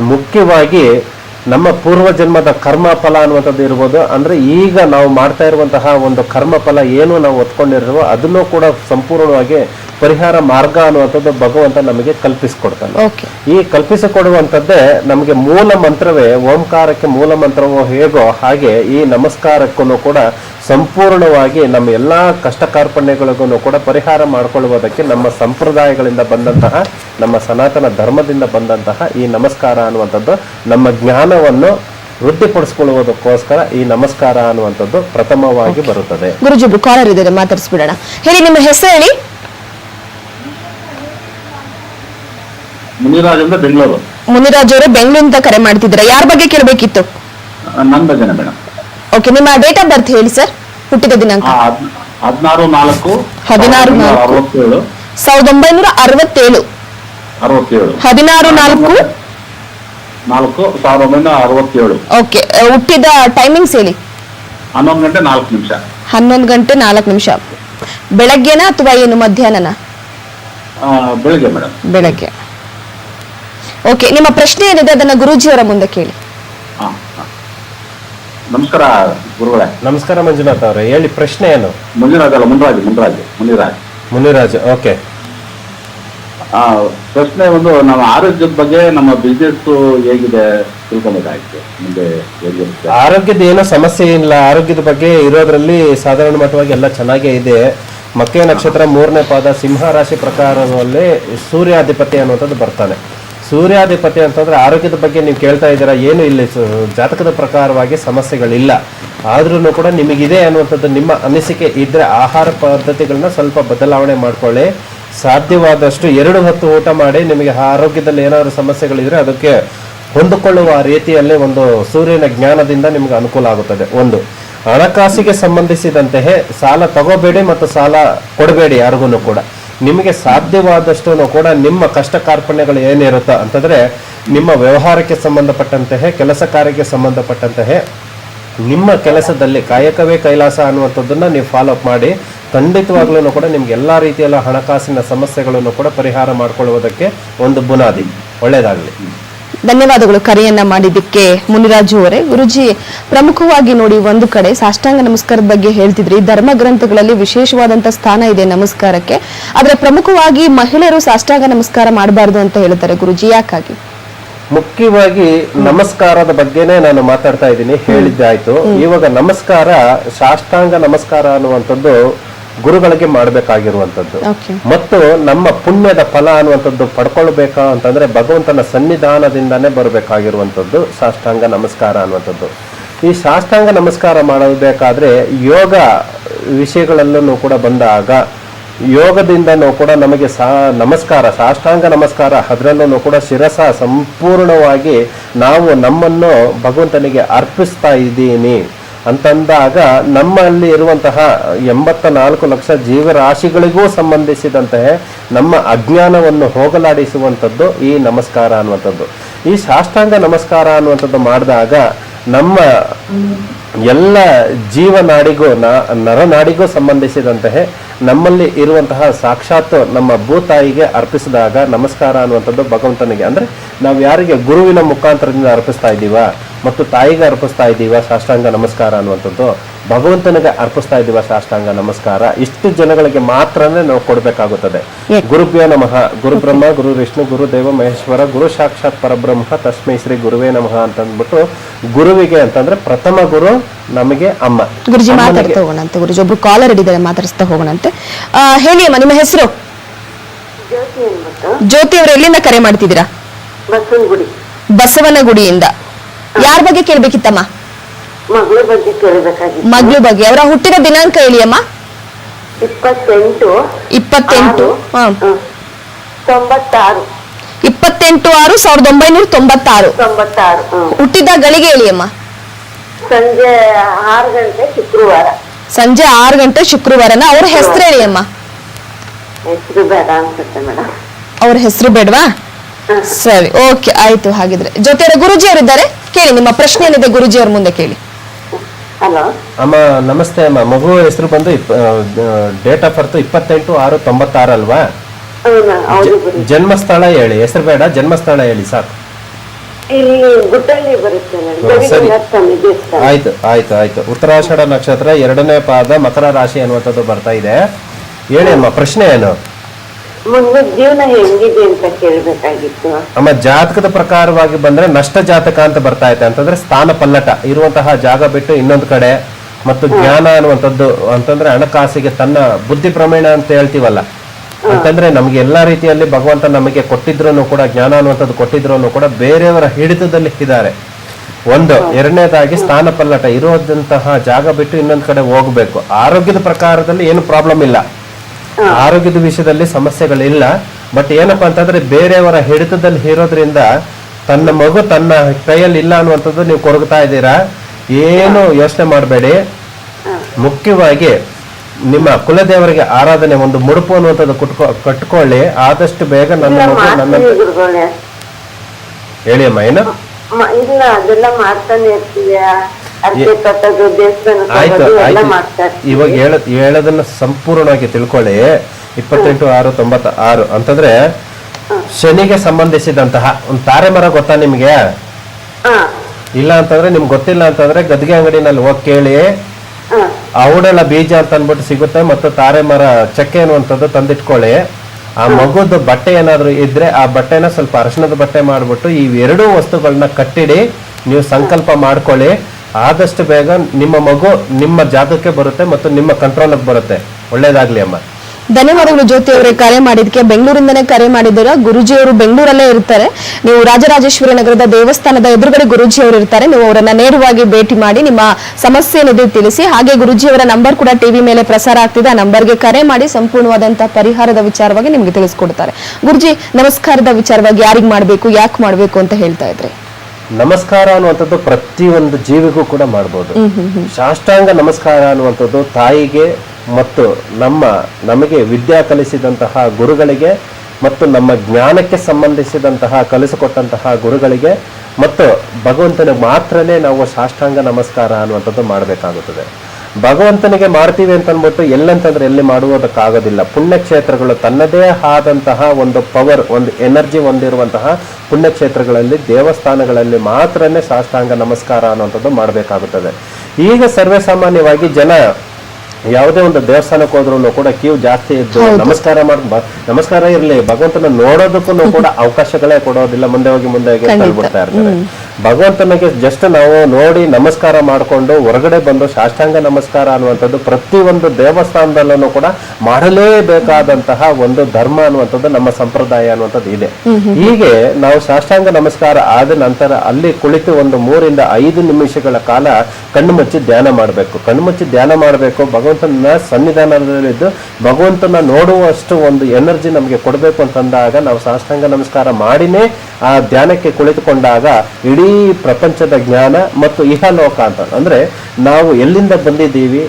ಮುಖ್ಯವಾಗಿ ನಮ್ಮ ಪೂರ್ವ ಜನ್ಮದ ಕರ್ಮ ಫಲ ಅನ್ನುವಂಥದ್ದು ಇರ್ಬೋದು. ಅಂದ್ರೆ ಈಗ ನಾವು ಮಾಡ್ತಾ ಇರುವಂತಹ ಒಂದು ಕರ್ಮ ಫಲ ಏನು ನಾವು ಒತ್ಕೊಂಡಿರೋ ಅದನ್ನು ಕೂಡ ಸಂಪೂರ್ಣವಾಗಿ ಪರಿಹಾರ ಮಾರ್ಗ ಅನ್ನುವಂಥದ್ದು ಭಗವಂತ ನಮಗೆ ಕಲ್ಪಿಸಿಕೊಡ್ತಾನೆ. ಈ ಕಲ್ಪಿಸಿಕೊಡುವಂಥದ್ದೇ ನಮಗೆ ಮೂಲ ಮಂತ್ರವೇ ಓಂಕಾರಕ್ಕೆ ಮೂಲ ಮಂತ್ರವೋ ಹೇಗೋ ಹಾಗೆ ಈ ನಮಸ್ಕಾರಕ್ಕೂ ಕೂಡ ಸಂಪೂರ್ಣವಾಗಿ ನಮ್ಮ ಎಲ್ಲ ಕಷ್ಟ ಕಾರ್ಪಣ್ಯಗಳಿಗೂ ಕೂಡ ಪರಿಹಾರ ಮಾಡಿಕೊಳ್ಳುವುದಕ್ಕೆ ನಮ್ಮ ಸಂಪ್ರದಾಯಗಳಿಂದ ಬಂದಂತಹ ನಮ್ಮ ಸನಾತನ ಧರ್ಮದಿಂದ ಬಂದಂತಹ ಈ ನಮಸ್ಕಾರ ಅನ್ನುವಂಥದ್ದು ನಮ್ಮ ಜ್ಞಾನವನ್ನು ವೃದ್ಧಿಪಡಿಸಿಕೊಳ್ಳುವುದಕ್ಕೋಸ್ಕರ ಈ ನಮಸ್ಕಾರ ಅನ್ನುವಂಥದ್ದು ಪ್ರಥಮವಾಗಿ ಬರುತ್ತದೆ. ಗುರುಜಿ ಕಾಲರ್ ಇದ್ದಾರೆ ಮಾತಾಡಿಸ್ಬಿಡೋಣ. ಹೇಳಿ ನಿಮ್ಮ ಹೆಸರು ಹೇಳಿ? ಮುನಿರಾಜ್ ಅಂದ್ರೆ ಬೆಂಗಳೂರು. ಮುನಿರಾಜ್ ಅವರು ಬೆಂಗಳೂರಿಂದ ಕರೆ ಮಾಡ್ತಿದ್ದೀರಾ? ಯಾರ ಬಗ್ಗೆ ಕೇಳಬೇಕಿತ್ತು? ನನ್ನ ಬಗ್ಗೆ ಮೇಡಮ್. ಓಕೆ ನಿಮ್ಮ ಡೇಟ್ ಆಫ್ ಬರ್ತ್ ಹೇಳಿ ಸರ್ ಹುಟ್ಟಿದ ದಿನಾಂಕ? ಹದಿನಾರು ನಾಲ್ಕು ಹದಿನಾರು. ಅರವತ್ತೇಳು. ಸಾವಿರದ ಒಂಬೈನೂರ ಅರವತ್ತೇಳು. ಅರವತ್ತೇಳು. ಹದಿನಾರು ನಾಲ್ಕು. ನಾಲ್ಕು ಸಾವಿರದ ಒಂಬೈನೂರ ಅರವತ್ತೇಳು. ಓಕೆ ಹುಟ್ಟಿದ ಟೈಮಿಂಗ್ಸ್ ಹೇಳಿ. ಹನ್ನೊಂದು ಗಂಟೆ ನಾಲ್ಕು ನಿಮಿಷ. ಹನ್ನೊಂದು ಗಂಟೆ ನಾಲ್ಕು ನಿಮಿಷ. ಬೆಳಗ್ಗೆನಾ ಅಥವಾ ಏನು ಮಧ್ಯಾಹ್ನನ? ಬೆಳಗ್ಗೆ ಮೇಡಮ್. ಬೆಳಗ್ಗೆ. ಓಕೆ ನಿಮ್ಮ ಪ್ರಶ್ನೆ ಏನಿದೆ ಅದನ್ನ ಗುರೂಜಿಯವರ ಮುಂದೆ ಕೇಳಿ. ಹಾ. ನಮಸ್ಕಾರ ಗುರುಗಳೇ. ನಮಸ್ಕಾರ ಮಂಜುನಾಥ್ ಅವರೇ ಹೇಳಿ ಪ್ರಶ್ನೆ ಏನು? ಮುನಿರಾಜ್ ಅಲ್ಲ ಮುನ್ರಾಜ್ ಮುನ್ರಾಜ್ ಮುನಿರಾಜ್. ಮುನಿರಾಜ್ ಓಕೆ. ಆ, ಪ್ರಶ್ನೆ ಒಂದು ನಮ್ಮ ಆರೋಗ್ಯದ ಬಗ್ಗೆ ನಮ್ಮ ಬಿಸ್ನೆಸ್ ಹೇಗಿದೆ ತಿಳ್ಕೊಬೇಕಾಗಿತ್ತು ಮುಂದೆ ಹೇಗಿರುತ್ತೆ? ಆರೋಗ್ಯದ ಏನೋ ಸಮಸ್ಯೆ ಇಲ್ಲ ಆರೋಗ್ಯದ ಬಗ್ಗೆ ಇರೋದ್ರಲ್ಲಿ ಸಾಧಾರಣ ಮಟ್ಟವಾಗಿ ಎಲ್ಲ ಚೆನ್ನಾಗೇ ಇದೆ. ಮಕ್ಕಳ ನಕ್ಷತ್ರ ಮೂರನೇ ಪಾದ ಸಿಂಹ ರಾಶಿ ಪ್ರಕಾರದಲ್ಲಿ ಸೂರ್ಯಾಧಿಪತಿ ಅನ್ನುವಂಥದ್ದು ಬರ್ತಾನೆ. ಸೂರ್ಯಾಧಿಪತಿ ಅಂತಂದ್ರೆ ಆರೋಗ್ಯದ ಬಗ್ಗೆ ನೀವು ಕೇಳ್ತಾ ಇದ್ದೀರಾ, ಏನು ಇಲ್ಲಿ ಜಾತಕದ ಪ್ರಕಾರವಾಗಿ ಸಮಸ್ಯೆಗಳಿಲ್ಲ. ಆದ್ರೂ ಕೂಡ ನಿಮಗಿದೆ ಅನ್ನುವಂಥದ್ದು ನಿಮ್ಮ ಅನಿಸಿಕೆ ಇದ್ರೆ ಆಹಾರ ಪದ್ಧತಿಗಳನ್ನ ಸ್ವಲ್ಪ ಬದಲಾವಣೆ ಮಾಡ್ಕೊಳ್ಳಿ. ಸಾಧ್ಯವಾದಷ್ಟು ಎರಡು ಹೊತ್ತು ಊಟ ಮಾಡಿ ನಿಮಗೆ ಆರೋಗ್ಯದಲ್ಲಿ ಏನಾದರೂ ಸಮಸ್ಯೆಗಳಿದ್ರೆ ಅದಕ್ಕೆ ಹೊಂದಿಕೊಳ್ಳುವ ರೀತಿಯಲ್ಲಿ ಒಂದು ಸೂರ್ಯನ ಜ್ಞಾನದಿಂದ ನಿಮ್ಗೆ ಅನುಕೂಲ ಆಗುತ್ತದೆ. ಒಂದು, ಹಣಕಾಸಿಗೆ ಸಂಬಂಧಿಸಿದಂತೆ ಸಾಲ ತಗೋಬೇಡಿ ಮತ್ತು ಸಾಲ ಕೊಡಬೇಡಿ ಯಾರಿಗೂ ಕೂಡ. ನಿಮಗೆ ಸಾಧ್ಯವಾದಷ್ಟು ಕೂಡ ನಿಮ್ಮ ಕಷ್ಟ ಕಾರ್ಪಣ್ಯಗಳು ಏನಿರುತ್ತೋ ಅಂತಂದ್ರೆ, ನಿಮ್ಮ ವ್ಯವಹಾರಕ್ಕೆ ಸಂಬಂಧಪಟ್ಟಂತಹ ಕೆಲಸ ಕಾರ್ಯಕ್ಕೆ ಸಂಬಂಧಪಟ್ಟಂತಹ ನಿಮ್ಮ ಕೆಲಸದಲ್ಲಿ ಕಾಯಕವೇ ಕೈಲಾಸ ಅನ್ನುವಂಥದ್ದನ್ನು ನೀವು ಫಾಲೋ ಅಪ್ ಮಾಡಿ ಖಂಡಿತವಾಗ್ಲೂ ಕೂಡ ನಿಮ್ಗೆ ಎಲ್ಲಾ ರೀತಿಯಲ್ಲ ಹಣಕಾಸಿನ ಸಮಸ್ಯೆಗಳನ್ನು ಕೂಡ ಪರಿಹಾರ ಮಾಡಿಕೊಳ್ಳುವುದಕ್ಕೆ ಒಂದು ಬುನಾದಿ, ಒಳ್ಳೇದಾಗಲಿ. ಧನ್ಯವಾದಗಳು ಕರೆಯನ್ನ ಮಾಡಿದ್ದಕ್ಕೆ ಮುನಿರಾಜು ಅವರೇ. ಗುರುಜಿ ಪ್ರಮುಖವಾಗಿ ನೋಡಿ ಒಂದು ಕಡೆ ಸಾಷ್ಟಾಂಗ ನಮಸ್ಕಾರದ ಬಗ್ಗೆ ಹೇಳ್ತಿದ್ರಿ. ಧರ್ಮ ಗ್ರಂಥಗಳಲ್ಲಿ ವಿಶೇಷವಾದಂತಹ ಸ್ಥಾನ ಇದೆ ನಮಸ್ಕಾರಕ್ಕೆ. ಆದ್ರೆ ಪ್ರಮುಖವಾಗಿ ಮಹಿಳೆಯರು ಸಾಷ್ಟಾಂಗ ನಮಸ್ಕಾರ ಮಾಡಬಾರದು ಅಂತ ಹೇಳ್ತಾರೆ ಗುರುಜಿ ಯಾಕಾಗಿ? ಮುಖ್ಯವಾಗಿ ನಮಸ್ಕಾರದ ಬಗ್ಗೆನೇ ನಾನು ಮಾತಾಡ್ತಾ ಇದ್ದೀನಿ. ಹೇಳಿದ್ದೆ ಆಯ್ತು ಇವಾಗ ನಮಸ್ಕಾರ ಸಾಷ್ಟಾಂಗ ನಮಸ್ಕಾರ ಅನ್ನುವಂಥದ್ದು ಗುರುಗಳಿಗೆ ಮಾಡಬೇಕಾಗಿರುವಂತದ್ದು ಮತ್ತು ನಮ್ಮ ಪುಣ್ಯದ ಫಲ ಅನ್ನುವಂಥದ್ದು ಪಡ್ಕೊಳ್ಬೇಕಾ ಅಂತಂದ್ರೆ ಭಗವಂತನ ಸನ್ನಿಧಾನದಿಂದಾನೇ ಬರಬೇಕಾಗಿರುವಂಥದ್ದು ಸಾಷ್ಟಾಂಗ ನಮಸ್ಕಾರ ಅನ್ನುವಂಥದ್ದು. ಈ ಸಾಷ್ಟಾಂಗ ನಮಸ್ಕಾರ ಮಾಡಬೇಕಾದ್ರೆ ಯೋಗ ವಿಷಯಗಳಲ್ಲೂ ಕೂಡ ಬಂದಾಗ ಯೋಗದಿಂದನೂ ಕೂಡ ನಮಗೆ ಸಾ ನಮಸ್ಕಾರ ಸಾಷ್ಟಾಂಗ ನಮಸ್ಕಾರ ಅದರಲ್ಲೂ ಕೂಡ ಶಿರಸ ಸಂಪೂರ್ಣವಾಗಿ ನಾವು ನಮ್ಮನ್ನು ಭಗವಂತನಿಗೆ ಅರ್ಪಿಸ್ತಾ ಇದ್ದೀನಿ. ಅಂತಂದಾಗ ನಮ್ಮಲ್ಲಿ ಇರುವಂತಹ ಎಂಬತ್ತ ನಾಲ್ಕು ಲಕ್ಷ ಜೀವರಾಶಿಗಳಿಗೂ ಸಂಬಂಧಿಸಿದಂತೆ ನಮ್ಮ ಅಜ್ಞಾನವನ್ನು ಹೋಗಲಾಡಿಸುವಂಥದ್ದು ಈ ನಮಸ್ಕಾರ ಅನ್ನುವಂಥದ್ದು. ಈ ಸಾಷ್ಟಾಂಗ ನಮಸ್ಕಾರ ಅನ್ನುವಂಥದ್ದು ಮಾಡಿದಾಗ ನಮ್ಮ ಎಲ್ಲ ಜೀವನಾಡಿಗೂ ನ ನರನಾಡಿಗೂ ಸಂಬಂಧಿಸಿದಂತಹ ನಮ್ಮಲ್ಲಿ ಇರುವಂತಹ ಸಾಕ್ಷಾತ್ ನಮ್ಮ ಭೂತಾಯಿಗೆ ಅರ್ಪಿಸಿದಾಗ ನಮಸ್ಕಾರ ಅನ್ನುವಂಥದ್ದು ಭಗವಂತನಿಗೆ. ಅಂದರೆ ನಾವು ಯಾರಿಗೆ ಗುರುವಿನ ಮುಖಾಂತರದಿಂದ ಅರ್ಪಿಸ್ತಾ ಇದ್ದೀವ, ಮತ್ತು ತಾಯಿಗೆ ಅರ್ಪಿಸ್ತಾ ಇದ್ದೀವ, ಸಾಷ್ಟಾಂಗ ನಮಸ್ಕಾರ ಅನ್ನುವಂಥದ್ದು ಭಗವಂತನಿಗೆ ಅರ್ಪಿಸ್ತಾ ಇದ್ದೀವ ಸಾಷ್ಟಾಂಗ ನಮಸ್ಕಾರ. ಇಷ್ಟು ಜನಗಳಿಗೆ ಮಾತ್ರನೇ ನಾವು ಕೊಡಬೇಕಾಗುತ್ತದೆ. ಗುರುಭ್ಯೋ ನಮಃ. ಗುರು ಬ್ರಹ್ಮ ಗುರು ವಿಷ್ಣು ಗುರು ದೇವ ಮಹೇಶ್ವರ ಗುರು ಸಾಕ್ಷಾತ್ ಪರಬ್ರಹ್ಮ ತಸ್ಮೈ ಶ್ರೀ ಗುರುವೇ ನಮಃ ಅಂತ ಅಂದ್ಬಿಟ್ಟು ಗುರುವಿಗೆ ಅಂತಂದ್ರೆ ಪ್ರಥಮ ಗುರು ನಮಗೆ ಅಮ್ಮ. ಗುರುಜಿ ಮಾತಾಡ್ತಾ ಹೋಗೋಣಂತೆ ಗುರುಜಿ ಒಬ್ರು ಕಾಲರ್ ಹಿಡಿದಾರೆ ಮಾತಾಡಿಸ್ತಾ ಹೋಗೋಣಂತೆ ಆ, ಹೇಳಿ ಅಮ್ಮ ನಿಮ್ಮ ಹೆಸರು? ಜ್ಯೋತಿ ಅವರು ಎಲ್ಲಿಂದ ಕರೆ ಮಾಡ್ತಿದ್ದೀರಾ? ಬಸವನಗುಡಿ. ಬಸವನಗುಡಿಯಿಂದ. ಯಾರ ಬಗ್ಗೆ ಕೇಳ್ಬೇಕಿತ್ತಮ್ಮ? ಮಗಳ ಬಗ್ಗೆ ಕೇಳಬೇಕಾಗಿತ್ತು. ಮಗ್ಳು ಬಗ್ಗೆ ಅವರ ಹುಟ್ಟಿದ ದಿನಾಂಕ ಹೇಳಿಯಮ್ಮ ಇಪ್ಪತ್ತೆಂಟು. ಇಪ್ಪತ್ತೆಂಟು. ತೊಂಬತ್ತಾರು. ಇಪ್ಪತ್ತೆಂಟು ಆರು ಸಾವಿರದ ಒಂಬೈನೂರ ತೊಂಬತ್ತಾರು. ತೊಂಬತ್ತಾರು. ಹುಟ್ಟಿದ ಗಳಿಗೆ ಹೇಳಿಯಮ್ಮ ಸಂಜೆ ಆರು ಗಂಟೆ ಶುಕ್ರವಾರ. ಸಂಜೆ ಆರು ಗಂಟೆ ಶುಕ್ರವಾರನ ಅವ್ರ ಹೆಸರು ಹೇಳಿಯಮ್ಮ ಹೆಸರು ಬೇಡ ಅನ್ಸುತ್ತೆ ಮೇಡಮ್ ಅವ್ರ ಹೆಸರು ಬೇಡವಾ? ಸರಿ ಓಕೆ ಆಯ್ತು ಹಾಗಿದ್ರೆ. ಜೊತೆ ಗುರುಜಿ ಅವರಿದ್ದಾರೆ ಕೇಳಿ ನಿಮ್ಮ ಪ್ರಶ್ನೆ ಏನಿದೆ ಗುರುಜಿ ಅವ್ರ ಮುಂದೆ ಕೇಳಿ. ಹಲೋ. ಅಮ್ಮ ನಮಸ್ತೆ ಅಮ್ಮ. ಮಗು ಹೆಸರು ಬಂದು ಡೇಟ್ ಆಫ್ ಬರ್ತ್ ಇಪ್ಪತ್ತೆಂಟು ಆರು ತೊಂಬತ್ತಾರು ಅಲ್ವಾ ಜನ್ಮಸ್ಥಳ ಹೇಳಿ. ಹೆಸರು ಬೇಡ ಜನ್ಮಸ್ಥಳ ಹೇಳಿ ಸಾಕು. ಆಯ್ತು ಆಯ್ತು ಆಯ್ತು. ಉತ್ತರಾಷಾಢ ನಕ್ಷತ್ರ ಎರಡನೇ ಪಾದ ಮಕರ ರಾಶಿ ಅನ್ನುವಂಥದ್ದು ಬರ್ತಾ ಇದೆ. ಹೇಳಿ ಅಮ್ಮ ಪ್ರಶ್ನೆ ಏನು? ಮುಂದೆ ಜೀವನ ಹೆಂಗಿದೆ ಅಂತ ಕೇಳ್ಬೇಕಾಗಿತ್ತು. ಅಮ್ಮ ಜಾತಕದ ಪ್ರಕಾರವಾಗಿ ಬಂದ್ರೆ ನಷ್ಟ ಜಾತಕ ಅಂತ ಬರ್ತಾ ಇದೆ. ಅಂತಂದ್ರೆ ಸ್ಥಾನ ಪಲ್ಲಟ ಇರುವಂತಹ ಜಾಗ ಬಿಟ್ಟು ಇನ್ನೊಂದು ಕಡೆ ಮತ್ತು ಜ್ಞಾನ ಅನ್ನುವಂಥದ್ದು ಅಂತಂದ್ರೆ ಹಣಕಾಸಿಗೆ ತನ್ನ ಬುದ್ಧಿ ಪ್ರಮೇಣ ಅಂತ ಹೇಳ್ತೀವಲ್ಲ. ಅಂತಂದ್ರೆ ನಮ್ಗೆ ಎಲ್ಲಾ ರೀತಿಯಲ್ಲಿ ಭಗವಂತ ನಮಗೆ ಕೊಟ್ಟಿದ್ರು ಕೂಡ ಜ್ಞಾನ ಅನ್ನುವಂಥದ್ದು ಕೊಟ್ಟಿದ್ರು ಕೂಡ ಬೇರೆಯವರ ಹಿಡಿತದಲ್ಲಿ ಇದ್ದಾರೆ. ಒಂದು ಎರಡನೇದಾಗಿ ಸ್ಥಾನ ಪಲ್ಲಟ ಇರೋದಂತಹ ಜಾಗ ಬಿಟ್ಟು ಇನ್ನೊಂದು ಕಡೆ ಹೋಗ್ಬೇಕು. ಆರೋಗ್ಯದ ಪ್ರಕಾರದಲ್ಲಿ ಏನು ಪ್ರಾಬ್ಲಮ್ ಇಲ್ಲ. ಆರೋಗ್ಯದ ವಿಷಯದಲ್ಲಿ ಸಮಸ್ಯೆಗಳಿಲ್ಲ. ಬಟ್ ಏನಪ್ಪಾ ಅಂತಂದ್ರೆ ಬೇರೆಯವರ ಹಿಡಿತದಲ್ಲಿ ಇರೋದ್ರಿಂದ ತನ್ನ ಮಗು ತನ್ನ ಕೈಯಲ್ಲಿ ಇಲ್ಲ ಅನ್ನುವಂಥದ್ದು ನೀವು ಕೊರಗ್ತಾ ಇದ್ದೀರಾ? ಏನು ಯೋಚನೆ ಮಾಡಬೇಡಿ. ಮುಖ್ಯವಾಗಿ ನಿಮ್ಮ ಕುಲದೇವರಿಗೆ ಆರಾಧನೆ ಒಂದು ಮುಡುಪು ಅನ್ನುವಂಥದ್ದು ಕುಟ್ಕೊ ಕಟ್ಕೊಳ್ಳಿ. ಆದಷ್ಟು ಬೇಗ ನನ್ನ ಮಗ ನನ್ನ ಹೇಳಿ ಅಮ್ಮ ಏನು? ಇಲ್ಲ ಅದೆಲ್ಲ ಮಾಡ್ತಾನೆ ಆಯ್ತು ಆಯ್ತು. ಇವಾಗ ಹೇಳ ಹೇಳೋದನ್ನ ಸಂಪೂರ್ಣವಾಗಿ ತಿಳ್ಕೊಳ್ಳಿ. ಇಪ್ಪತ್ತೆಂಟು ಆರು ತೊಂಬತ್ತ ಆರು. ಅಂತಂದ್ರೆ ಶನಿಗೆ ಸಂಬಂಧಿಸಿದಂತಹ ಒಂದು ತಾರೆ ಮರ ಗೊತ್ತಾ ನಿಮ್ಗೆ? ಇಲ್ಲ ಅಂತಂದ್ರೆ ನಿಮ್ಗೆ ಗೊತ್ತಿಲ್ಲ ಅಂತಂದ್ರೆ ಗದ್ಗೆ ಅಂಗಡಿನಲ್ಲಿ ಹೋಗಿ ಕೇಳಿ. ಅವಡೆಲ್ಲ ಬೀಜ ಅಂತ ಅಂದ್ಬಿಟ್ಟು ಸಿಗುತ್ತೆ ಮತ್ತು ತಾರೆ ಮರ ಚಕ್ಕೆ ಅನ್ನುವಂಥದ್ದು ತಂದಿಟ್ಕೊಳ್ಳಿ. ಆ ಮಗುದ್ದು ಬಟ್ಟೆ ಏನಾದರೂ ಇದ್ರೆ ಆ ಬಟ್ಟೆನ ಸ್ವಲ್ಪ ಅರಶಿಣದ ಬಟ್ಟೆ ಮಾಡ್ಬಿಟ್ಟು ಈ ಎರಡೂ ವಸ್ತುಗಳನ್ನ ಕಟ್ಟಿಡಿ ನೀವು ಸಂಕಲ್ಪ ಮಾಡ್ಕೊಳ್ಳಿ. ಆದಷ್ಟು ಬೇಗ ನಿಮ್ಮ ಮಗು ನಿಮ್ಮ ಜಾಗಕ್ಕೆ ಬರುತ್ತೆ ಮತ್ತು ನಿಮ್ಮ ಕಂಟ್ರೋಲ್ಗೆ ಬರುತ್ತೆ. ಒಳ್ಳೇದಾಗ್ಲಿ ಅಮ್ಮ. ಧನ್ಯವಾದಗಳು ಜ್ಯೋತಿ ಅವರೇ ಕರೆ ಮಾಡಿದ್ಕೆ ಬೆಂಗಳೂರಿಂದನೇ ಕರೆ ಮಾಡಿದ್ದರ ಗುರುಜಿ ಅವರು ಬೆಂಗಳೂರಲ್ಲೇ ಇರ್ತಾರೆ. ನೀವು ರಾಜರಾಜೇಶ್ವರಿ ನಗರದ ದೇವಸ್ಥಾನದ ಎದುರುಗಡೆ ಗುರುಜಿ ಅವರು ಇರ್ತಾರೆ. ನೀವು ಅವರನ್ನ ನೇರವಾಗಿ ಭೇಟಿ ಮಾಡಿ ನಿಮ್ಮ ಸಮಸ್ಯೆ ಏನಿದೆ ತಿಳಿಸಿ, ಹಾಗೆ ಗುರುಜಿ ಅವರ ನಂಬರ್ ಕೂಡ ಟಿವಿ ಮೇಲೆ ಪ್ರಸಾರ ಆಗ್ತಿದೆ. ಆ ನಂಬರ್ಗೆ ಕರೆ ಮಾಡಿ ಸಂಪೂರ್ಣವಾದಂತಹ ಪರಿಹಾರದ ವಿಚಾರವಾಗಿ ನಿಮ್ಗೆ ತಿಳಿಸ್ಕೊಡ್ತಾರೆ. ಗುರುಜಿ, ನಮಸ್ಕಾರದ ವಿಚಾರವಾಗಿ ಯಾರಿಗ್ ಮಾಡಬೇಕು, ಯಾಕೆ ಮಾಡಬೇಕು ಅಂತ ಹೇಳ್ತಾ ಇದ್ರಿ? ನಮಸ್ಕಾರ ಅನ್ನುವಂಥದ್ದು ಪ್ರತಿಯೊಂದು ಜೀವಿಗೂ ಕೂಡ ಮಾಡ್ಬೋದು. ಸಾಷ್ಟಾಂಗ ನಮಸ್ಕಾರ ಅನ್ನುವಂಥದ್ದು ತಾಯಿಗೆ ಮತ್ತು ನಮ್ಮ ನಮಗೆ ವಿದ್ಯಾ ಕಲಿಸಿದಂತಹ ಗುರುಗಳಿಗೆ ಮತ್ತು ನಮ್ಮ ಜ್ಞಾನಕ್ಕೆ ಸಂಬಂಧಿಸಿದಂತಹ ಕಲಿಸಿಕೊಟ್ಟಂತಹ ಗುರುಗಳಿಗೆ ಮತ್ತು ಭಗವಂತನಿಗೆ ಮಾತ್ರನೇ ನಾವು ಸಾಷ್ಟಾಂಗ ನಮಸ್ಕಾರ ಅನ್ನುವಂಥದ್ದು ಮಾಡಬೇಕಾಗುತ್ತದೆ. ಭಗವಂತನಿಗೆ ಮಾಡ್ತೀವಿ ಅಂತ ಅಂದ್ಬಿಟ್ಟು ಎಲ್ಲಂತಂದ್ರೆ ಎಲ್ಲಿ ಮಾಡುವುದಕ್ಕಾಗೋದಿಲ್ಲ. ಪುಣ್ಯಕ್ಷೇತ್ರಗಳು ತನ್ನದೇ ಆದಂತಹ ಒಂದು ಪವರ್ ಒಂದು ಎನರ್ಜಿ ಹೊಂದಿರುವಂತಹ ಪುಣ್ಯಕ್ಷೇತ್ರಗಳಲ್ಲಿ ದೇವಸ್ಥಾನಗಳಲ್ಲಿ ಮಾತ್ರನೇ ಸಾಷ್ಟಾಂಗ ನಮಸ್ಕಾರ ಅನ್ನುವಂಥದ್ದು ಮಾಡಬೇಕಾಗುತ್ತದೆ. ಈಗ ಸರ್ವೇ ಸಾಮಾನ್ಯವಾಗಿ ಜನ ಯಾವುದೇ ಒಂದು ದೇವಸ್ಥಾನಕ್ಕೆ ಹೋದ್ರೂ ಕೂಡ ಕ್ಯೂ ಜಾಸ್ತಿ ಇದ್ದು ನಮಸ್ಕಾರ ಮಾಡ್ ಬ- ನಮಸ್ಕಾರ ಇರಲಿ ಭಗವಂತನ ನೋಡೋದಕ್ಕೂ ಕೂಡ ಅವಕಾಶಗಳೇ ಕೊಡೋದಿಲ್ಲ ಮುಂದೆ ಹೋಗಿ ಮುಂದೆ ಹೋಗಿ ಬಿಡ್ತಾ ಇರ್ತಾರೆ. ಭಗವಂತನಿಗೆ ಜಸ್ಟ್ ನಾವು ನೋಡಿ ನಮಸ್ಕಾರ ಮಾಡಿಕೊಂಡು ಹೊರಗಡೆ ಬಂದು ಸಾಷ್ಟಾಂಗ ನಮಸ್ಕಾರ ಅನ್ನುವಂಥದ್ದು ಪ್ರತಿಯೊಂದು ದೇವಸ್ಥಾನದಲ್ಲೂ ಕೂಡ ಮಾಡಲೇಬೇಕಾದಂತಹ ಒಂದು ಧರ್ಮ ಅನ್ನುವಂಥದ್ದು ನಮ್ಮ ಸಂಪ್ರದಾಯ ಅನ್ನುವಂಥದ್ದು ಇದೆ. ಹೀಗೆ ನಾವು ಸಾಷ್ಟಾಂಗ ನಮಸ್ಕಾರ ಆದ ನಂತರ ಅಲ್ಲಿ ಕುಳಿತು ಒಂದು ಮೂರಿಂದ ಐದು ನಿಮಿಷಗಳ ಕಾಲ ಕಣ್ಣು ಮುಚ್ಚಿ ಧ್ಯಾನ ಮಾಡಬೇಕು. ಕಣ್ಣು ಮುಚ್ಚಿ ಧ್ಯಾನ ಮಾಡಬೇಕು. ಭಗವಂತನ ಸನ್ನಿಧಾನದಲ್ಲಿದ್ದು ಭಗವಂತನ ನೋಡುವಷ್ಟು ಒಂದು ಎನರ್ಜಿ ನಮಗೆ ಕೊಡಬೇಕು ಅಂತಂದಾಗ ನಾವು ಸಾಷ್ಟಾಂಗ ನಮಸ್ಕಾರ ಮಾಡಿನೇ ಆ ಧ್ಯಾನಕ್ಕೆ ಕುಳಿತುಕೊಂಡಾಗ ಇಡೀ ಪ್ರಪಂಚದ ಜ್ಞಾನ ಮತ್ತು ಇಹಲೋಕ ಅಂತ. ಅಂದ್ರೆ ನಾವು ಎಲ್ಲಿಂದ ಬಂದಿದ್ದೀವಿ,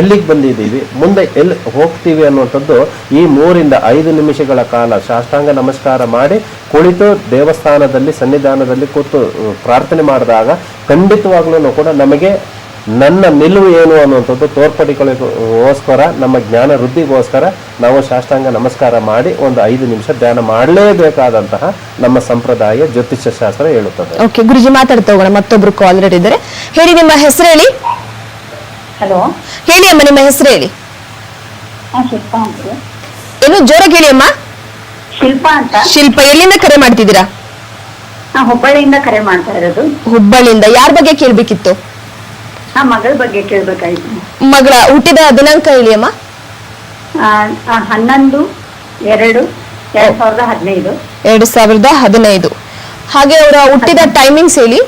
ಎಲ್ಲಿಗೆ ಬಂದಿದ್ದೀವಿ, ಮುಂದೆ ಎಲ್ಲಿ ಹೋಗ್ತೀವಿ ಅನ್ನುವಂಥದ್ದು ಈ ಮೂರಿಂದ ಐದು ನಿಮಿಷಗಳ ಕಾಲ ಸಾಷ್ಟಾಂಗ ನಮಸ್ಕಾರ ಮಾಡಿ ಕುಳಿತು ದೇವಸ್ಥಾನದಲ್ಲಿ, ಸನ್ನಿಧಾನದಲ್ಲಿ ಕೂತು ಪ್ರಾರ್ಥನೆ ಮಾಡಿದಾಗ ಖಂಡಿತವಾಗ್ಲೂ ಕೂಡ ನಮಗೆ ನನ್ನ ನಿಲುವು ಏನು ಅನ್ನುವಂಥದ್ದು ತೋರ್ಪಡಿಕೊಳ್ಳೋಸ್ಕರ ನಮ್ಮ ಜ್ಞಾನ ವೃದ್ಧಿಗೋಸ್ಕರ ನಾವು ಶಾಸ್ತ್ರಾಂಗ ನಮಸ್ಕಾರ ಮಾಡಿ ಒಂದು ಐದು ನಿಮಿಷ ಧ್ಯಾನ ಮಾಡಲೇಬೇಕಾದಂತಹ ನಮ್ಮ ಸಂಪ್ರದಾಯ ಜ್ಯೋತಿಷ್ಯ ಶಾಸ್ತ್ರ ಹೇಳುತ್ತದೆ. ಓಕೆ ಗುರುಜಿ ಮಾತಾಡ್ತಾ ಹೋಗೋಣ ಮತ್ತೊಬ್ರು ಕಾಲ್ ಇದ್ದಾರೆ. ಹೇಳಿ ನಿಮ್ಮ ಹೆಸರು ಹೇಳಿ? ಹಲೋ? ಹೇಳಿ ಅಮ್ಮ ನಿಮ್ಮ ಹೆಸರು ಹೇಳಿ? ಶಿಲ್ಪ ಅಂತ. ಏನು ಜೋರಾಗಿ ಹೇಳಿ ಅಮ್ಮ. ಶಿಲ್ಪ ಅಂತ? ಶಿಲ್ಪ ಎಲ್ಲಿಂದ ಕರೆ ಮಾಡ್ತಿದ್ದೀರಾ? ಹುಬ್ಬಳ್ಳಿಯಿಂದ ಕರೆ ಮಾಡ್ತಾ ಇರೋದು. ಹುಬ್ಬಳ್ಳಿಯಿಂದ. ಯಾರ ಬಗ್ಗೆ ಕೇಳ್ಬೇಕಿತ್ತು? ನಾ ಮಗಳ ಬಗ್ಗೆ ಕೇಳ್ಬೇಕಾಯ್ತು. ಮಗಳ ಹುಟ್ಟಿದ ದಿನಾಂಕ ಹೇಳಿ ಅಮ್ಮ. ಆ, ಆ, ಹನ್ನೊಂದು ಎರಡು ಎರಡ್ ಸಾವಿರದ ಹದಿನೈದು. ಎರಡು ಸಾವಿರದ ಹದಿನೈದು. ಹಾಗೆ ಅವರ ಹುಟ್ಟಿದ ಟೈಮಿಂಗ್ಸ್ ಹೇಳಿ.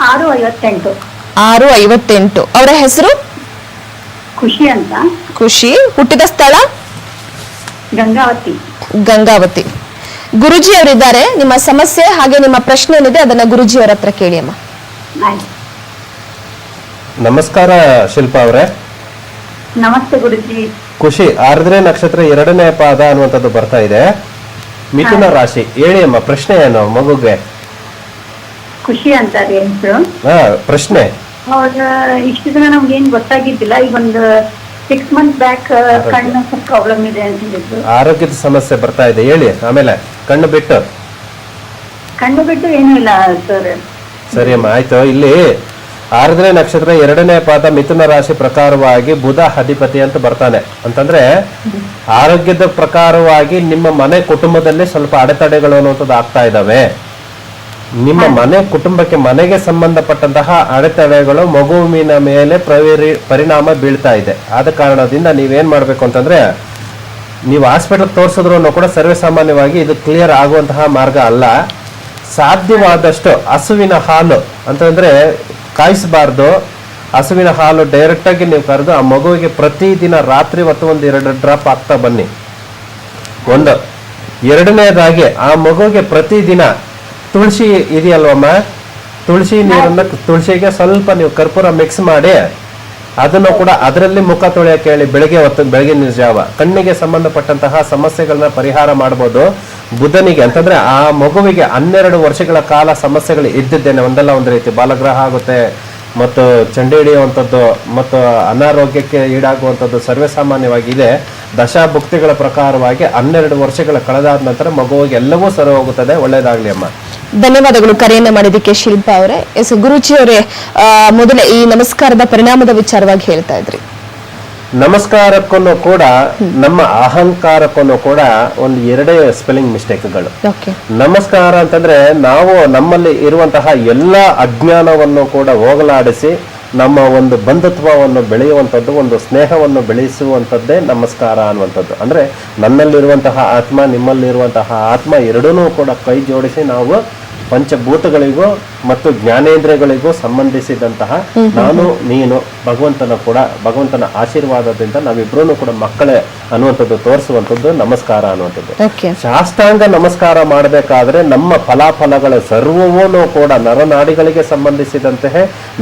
ಆರು ಐವತ್ತೆಂಟು. ಆರು ಐವತ್ತೆಂಟು. ಅವರ ಹೆಸರು? ಖುಷಿ ಅಂತ. ಖುಷಿ. ಹುಟ್ಟಿದ ಸ್ಥಳ? ಗಂಗಾವತಿ. ಗಂಗಾವತಿ. ಗುರುಜಿ ಅವರಿದ್ದಾರೆ. ನಿಮ್ಮ ಸಮಸ್ಯೆ ಹಾಗೆ ನಿಮ್ಮ ಪ್ರಶ್ನೆ ಏನಿದೆ ಅದನ್ನ ಗುರುಜಿ ಅವರ ಹತ್ರ ಕೇಳಿ ಅಮ್ಮ. ಆಯ್ತು. ನಮಸ್ಕಾರ ಶಿಲ್ಪ ಅವರೇ. ನಮಸ್ತೆ ಗುರುಜಿ. ಖುಷಿ ಆರ್ದ್ರೆ ನಕ್ಷತ್ರ ಎರಡನೇ ಪಾದ ಅನ್ನುವಂಥದ್ದು ಬರ್ತಾ ಇದೆ. ಮಿಥುನ ರಾಶಿ ಹೇಳಿ ಅಮ್ಮ ಪ್ರಶ್ನೆ ಏನು ಮಗುಗೆ? ಖುಷಿ ಅಂತ ಅದೇ ಹೆಸರು ಹಾ ಪ್ರಶ್ನೆ. ಇಷ್ಟು ದಿನ ನಮ್ಗೆ ಏನ್ ಗೊತ್ತಾಗಿದ್ದಿಲ್ಲ ಈಗ ಒಂದು ಸಿಕ್ಸ್ ಮಂತ್ ಬ್ಯಾಕ್ ಕಣ್ಣು ಪ್ರಾಬ್ಲಮ್ ಇದೆ ಅಂತ ಹೇಳಿದ್ರು. ಆರೋಗ್ಯದ ಸಮಸ್ಯೆ ಬರ್ತಾ ಇದೆ ಹೇಳಿ ಆಮೇಲೆ ಕಣ್ಣು ಬಿಟ್ಟು. ಕಣ್ಣು ಬಿಟ್ಟು ಏನೂ ಇಲ್ಲ ಸರ್. ಸರಿ ಅಮ್ಮ ಆಯ್ತು ಇಲ್ಲಿ ಆರ್ದ್ರೆ ನಕ್ಷತ್ರ ಎರಡನೇ ಪಾದ ಮಿಥುನ ರಾಶಿ ಪ್ರಕಾರವಾಗಿ ಬುಧ ಅಧಿಪತಿ ಅಂತ ಬರ್ತಾನೆ. ಅಂತಂದ್ರೆ ಆರೋಗ್ಯದ ಪ್ರಕಾರವಾಗಿ ನಿಮ್ಮ ಮನೆ ಕುಟುಂಬದಲ್ಲಿ ಸ್ವಲ್ಪ ಅಡೆತಡೆಗಳು ಅನ್ನುವಂಥದ್ದು ಆಗ್ತಾ ಇದ್ದಾವೆ. ನಿಮ್ಮ ಮನೆ ಕುಟುಂಬಕ್ಕೆ ಮನೆಗೆ ಸಂಬಂಧಪಟ್ಟಂತಹ ಅಡೆತಡೆಗಳು ಮಗುವಿನ ಮೇಲೆ ಪ್ರವೇರಿ ಪರಿಣಾಮ ಬೀಳ್ತಾ ಇದೆ. ಆದ ಕಾರಣದಿಂದ ನೀವೇನ್ ಮಾಡ್ಬೇಕು ಅಂತಂದ್ರೆ ನೀವು ಹಾಸ್ಪಿಟಲ್ ತೋರಿಸಿದ್ರು ಕೂಡ ಸರ್ವೇ ಸಾಮಾನ್ಯವಾಗಿ ಇದು ಕ್ಲಿಯರ್ ಆಗುವಂತಹ ಮಾರ್ಗ ಅಲ್ಲ. ಸಾಧ್ಯವಾದಷ್ಟು ಹಸುವಿನ ಹಾಲು ಅಂತಂದ್ರೆ ಕಾಯಿಸಬಾರ್ದು ಹಸುವಿನ ಹಾಲು ಡೈರೆಕ್ಟಾಗಿ ನೀವು ಕರೆದು ಆ ಮಗುವಿಗೆ ಪ್ರತಿದಿನ ರಾತ್ರಿ ಹೊತ್ತು ಒಂದು ಎರಡು ಡ್ರಾಪ್ ಆಗ್ತಾ ಬನ್ನಿ. ಒಂದು. ಎರಡನೇದಾಗಿ ಆ ಮಗುವಿಗೆ ಪ್ರತಿದಿನ ತುಳಸಿ ಇದೆಯಲ್ವಮ್ಮ? ತುಳಸಿ ನೀರನ್ನು ತುಳಸಿಗೆ ಸ್ವಲ್ಪ ನೀವು ಕರ್ಪೂರ ಮಿಕ್ಸ್ ಮಾಡಿ ಅದನ್ನು ಕೂಡ ಅದರಲ್ಲಿ ಮುಖ ತೊಳೆಯಕ್ಕೆ ಹೇಳಿ ಬೆಳಗ್ಗೆ ಹೊತ್ತು ಬೆಳಗಿನ ಜಾವ ಕಣ್ಣಿಗೆ ಸಂಬಂಧಪಟ್ಟಂತಹ ಸಮಸ್ಯೆಗಳನ್ನ ಪರಿಹಾರ ಮಾಡ್ಬೋದು ಬುಧನಿಗೆ. ಅಂತಂದ್ರೆ ಆ ಮಗುವಿಗೆ ಹನ್ನೆರಡು ವರ್ಷಗಳ ಕಾಲ ಸಮಸ್ಯೆಗಳು ಇದ್ದಿದ್ದೇನೆ. ಒಂದಲ್ಲ ಒಂದು ರೀತಿ ಬಾಲಗ್ರಹ ಆಗುತ್ತೆ ಮತ್ತು ಚಂಡಿ ಹಿಡಿಯುವಂಥದ್ದು ಮತ್ತು ಅನಾರೋಗ್ಯಕ್ಕೆ ಈಡಾಗುವಂಥದ್ದು ಸರ್ವೇ ಸಾಮಾನ್ಯವಾಗಿ ಇದೆ. ದಶಾಭುಕ್ತಿಗಳ ಪ್ರಕಾರವಾಗಿ ಹನ್ನೆರಡು ವರ್ಷಗಳ ಕಳೆದಾದ ನಂತರ ಮಗುವಿಗೆ ಎಲ್ಲವೂ ಸರಿ ಹೋಗುತ್ತದೆ. ಒಳ್ಳೇದಾಗ್ಲಿ ಅಮ್ಮ. ಧನ್ಯವಾದಗಳು ಕರೆಯನ್ನು ಮಾಡಿದ್ದಕ್ಕೆ ಶಿಲ್ಪಾ ಅವರೇ. ಎಸ್ ಗುರುಜಿ ಅವರೇ ಮೊದಲೇ ಈ ನಮಸ್ಕಾರದ ಪರಿಣಾಮದ ವಿಚಾರವಾಗಿ ಹೇಳ್ತಾ ಇದ್ರಿ. ನಮಸ್ಕಾರಕ್ಕೂ ಕೂಡ ನಮ್ಮ ಅಹಂಕಾರಕ್ಕೂ ಕೂಡ ಒಂದು ಎರಡೇ ಸ್ಪೆಲ್ಲಿಂಗ್ ಮಿಸ್ಟೇಕ್ಗಳು ಓಕೆ. ನಮಸ್ಕಾರ ಅಂತಂದ್ರೆ ನಾವು ನಮ್ಮಲ್ಲಿ ಇರುವಂತಹ ಎಲ್ಲ ಅಜ್ಞಾನವನ್ನು ಕೂಡ ಹೋಗಲಾಡಿಸಿ ನಮ್ಮ ಒಂದು ಬಂಧುತ್ವವನ್ನು ಬೆಳೆಯುವಂಥದ್ದು ಒಂದು ಸ್ನೇಹವನ್ನು ಬೆಳೆಸುವಂಥದ್ದೇ ನಮಸ್ಕಾರ ಅನ್ನುವಂಥದ್ದು. ಅಂದ್ರೆ ನನ್ನಲ್ಲಿರುವಂತಹ ಆತ್ಮ ನಿಮ್ಮಲ್ಲಿರುವಂತಹ ಆತ್ಮ ಎರಡೂ ಕೂಡ ಕೈ ಜೋಡಿಸಿ ನಾವು ಪಂಚಭೂತಗಳಿಗೂ ಮತ್ತು ಜ್ಞಾನೇಂದ್ರಿಯಗಳಿಗೂ ಸಂಬಂಧಿಸಿದಂತಹ ನಾನು ನೀನು ಭಗವಂತನ ಕೂಡ ಭಗವಂತನ ಆಶೀರ್ವಾದದಿಂದ ನಾವಿಬ್ರು ಕೂಡ ಮಕ್ಕಳೇ ಅನ್ನುವಂಥದ್ದು ತೋರಿಸುವಂಥದ್ದು ನಮಸ್ಕಾರ ಅನ್ನುವಂಥದ್ದು. ಶಾಸ್ತ್ರಾಂಗ ನಮಸ್ಕಾರ ಮಾಡಬೇಕಾದ್ರೆ ನಮ್ಮ ಫಲಾಫಲಗಳ ಸರ್ವವೂ ಕೂಡ ನರನಾಡಿಗಳಿಗೆ ಸಂಬಂಧಿಸಿದಂತಹ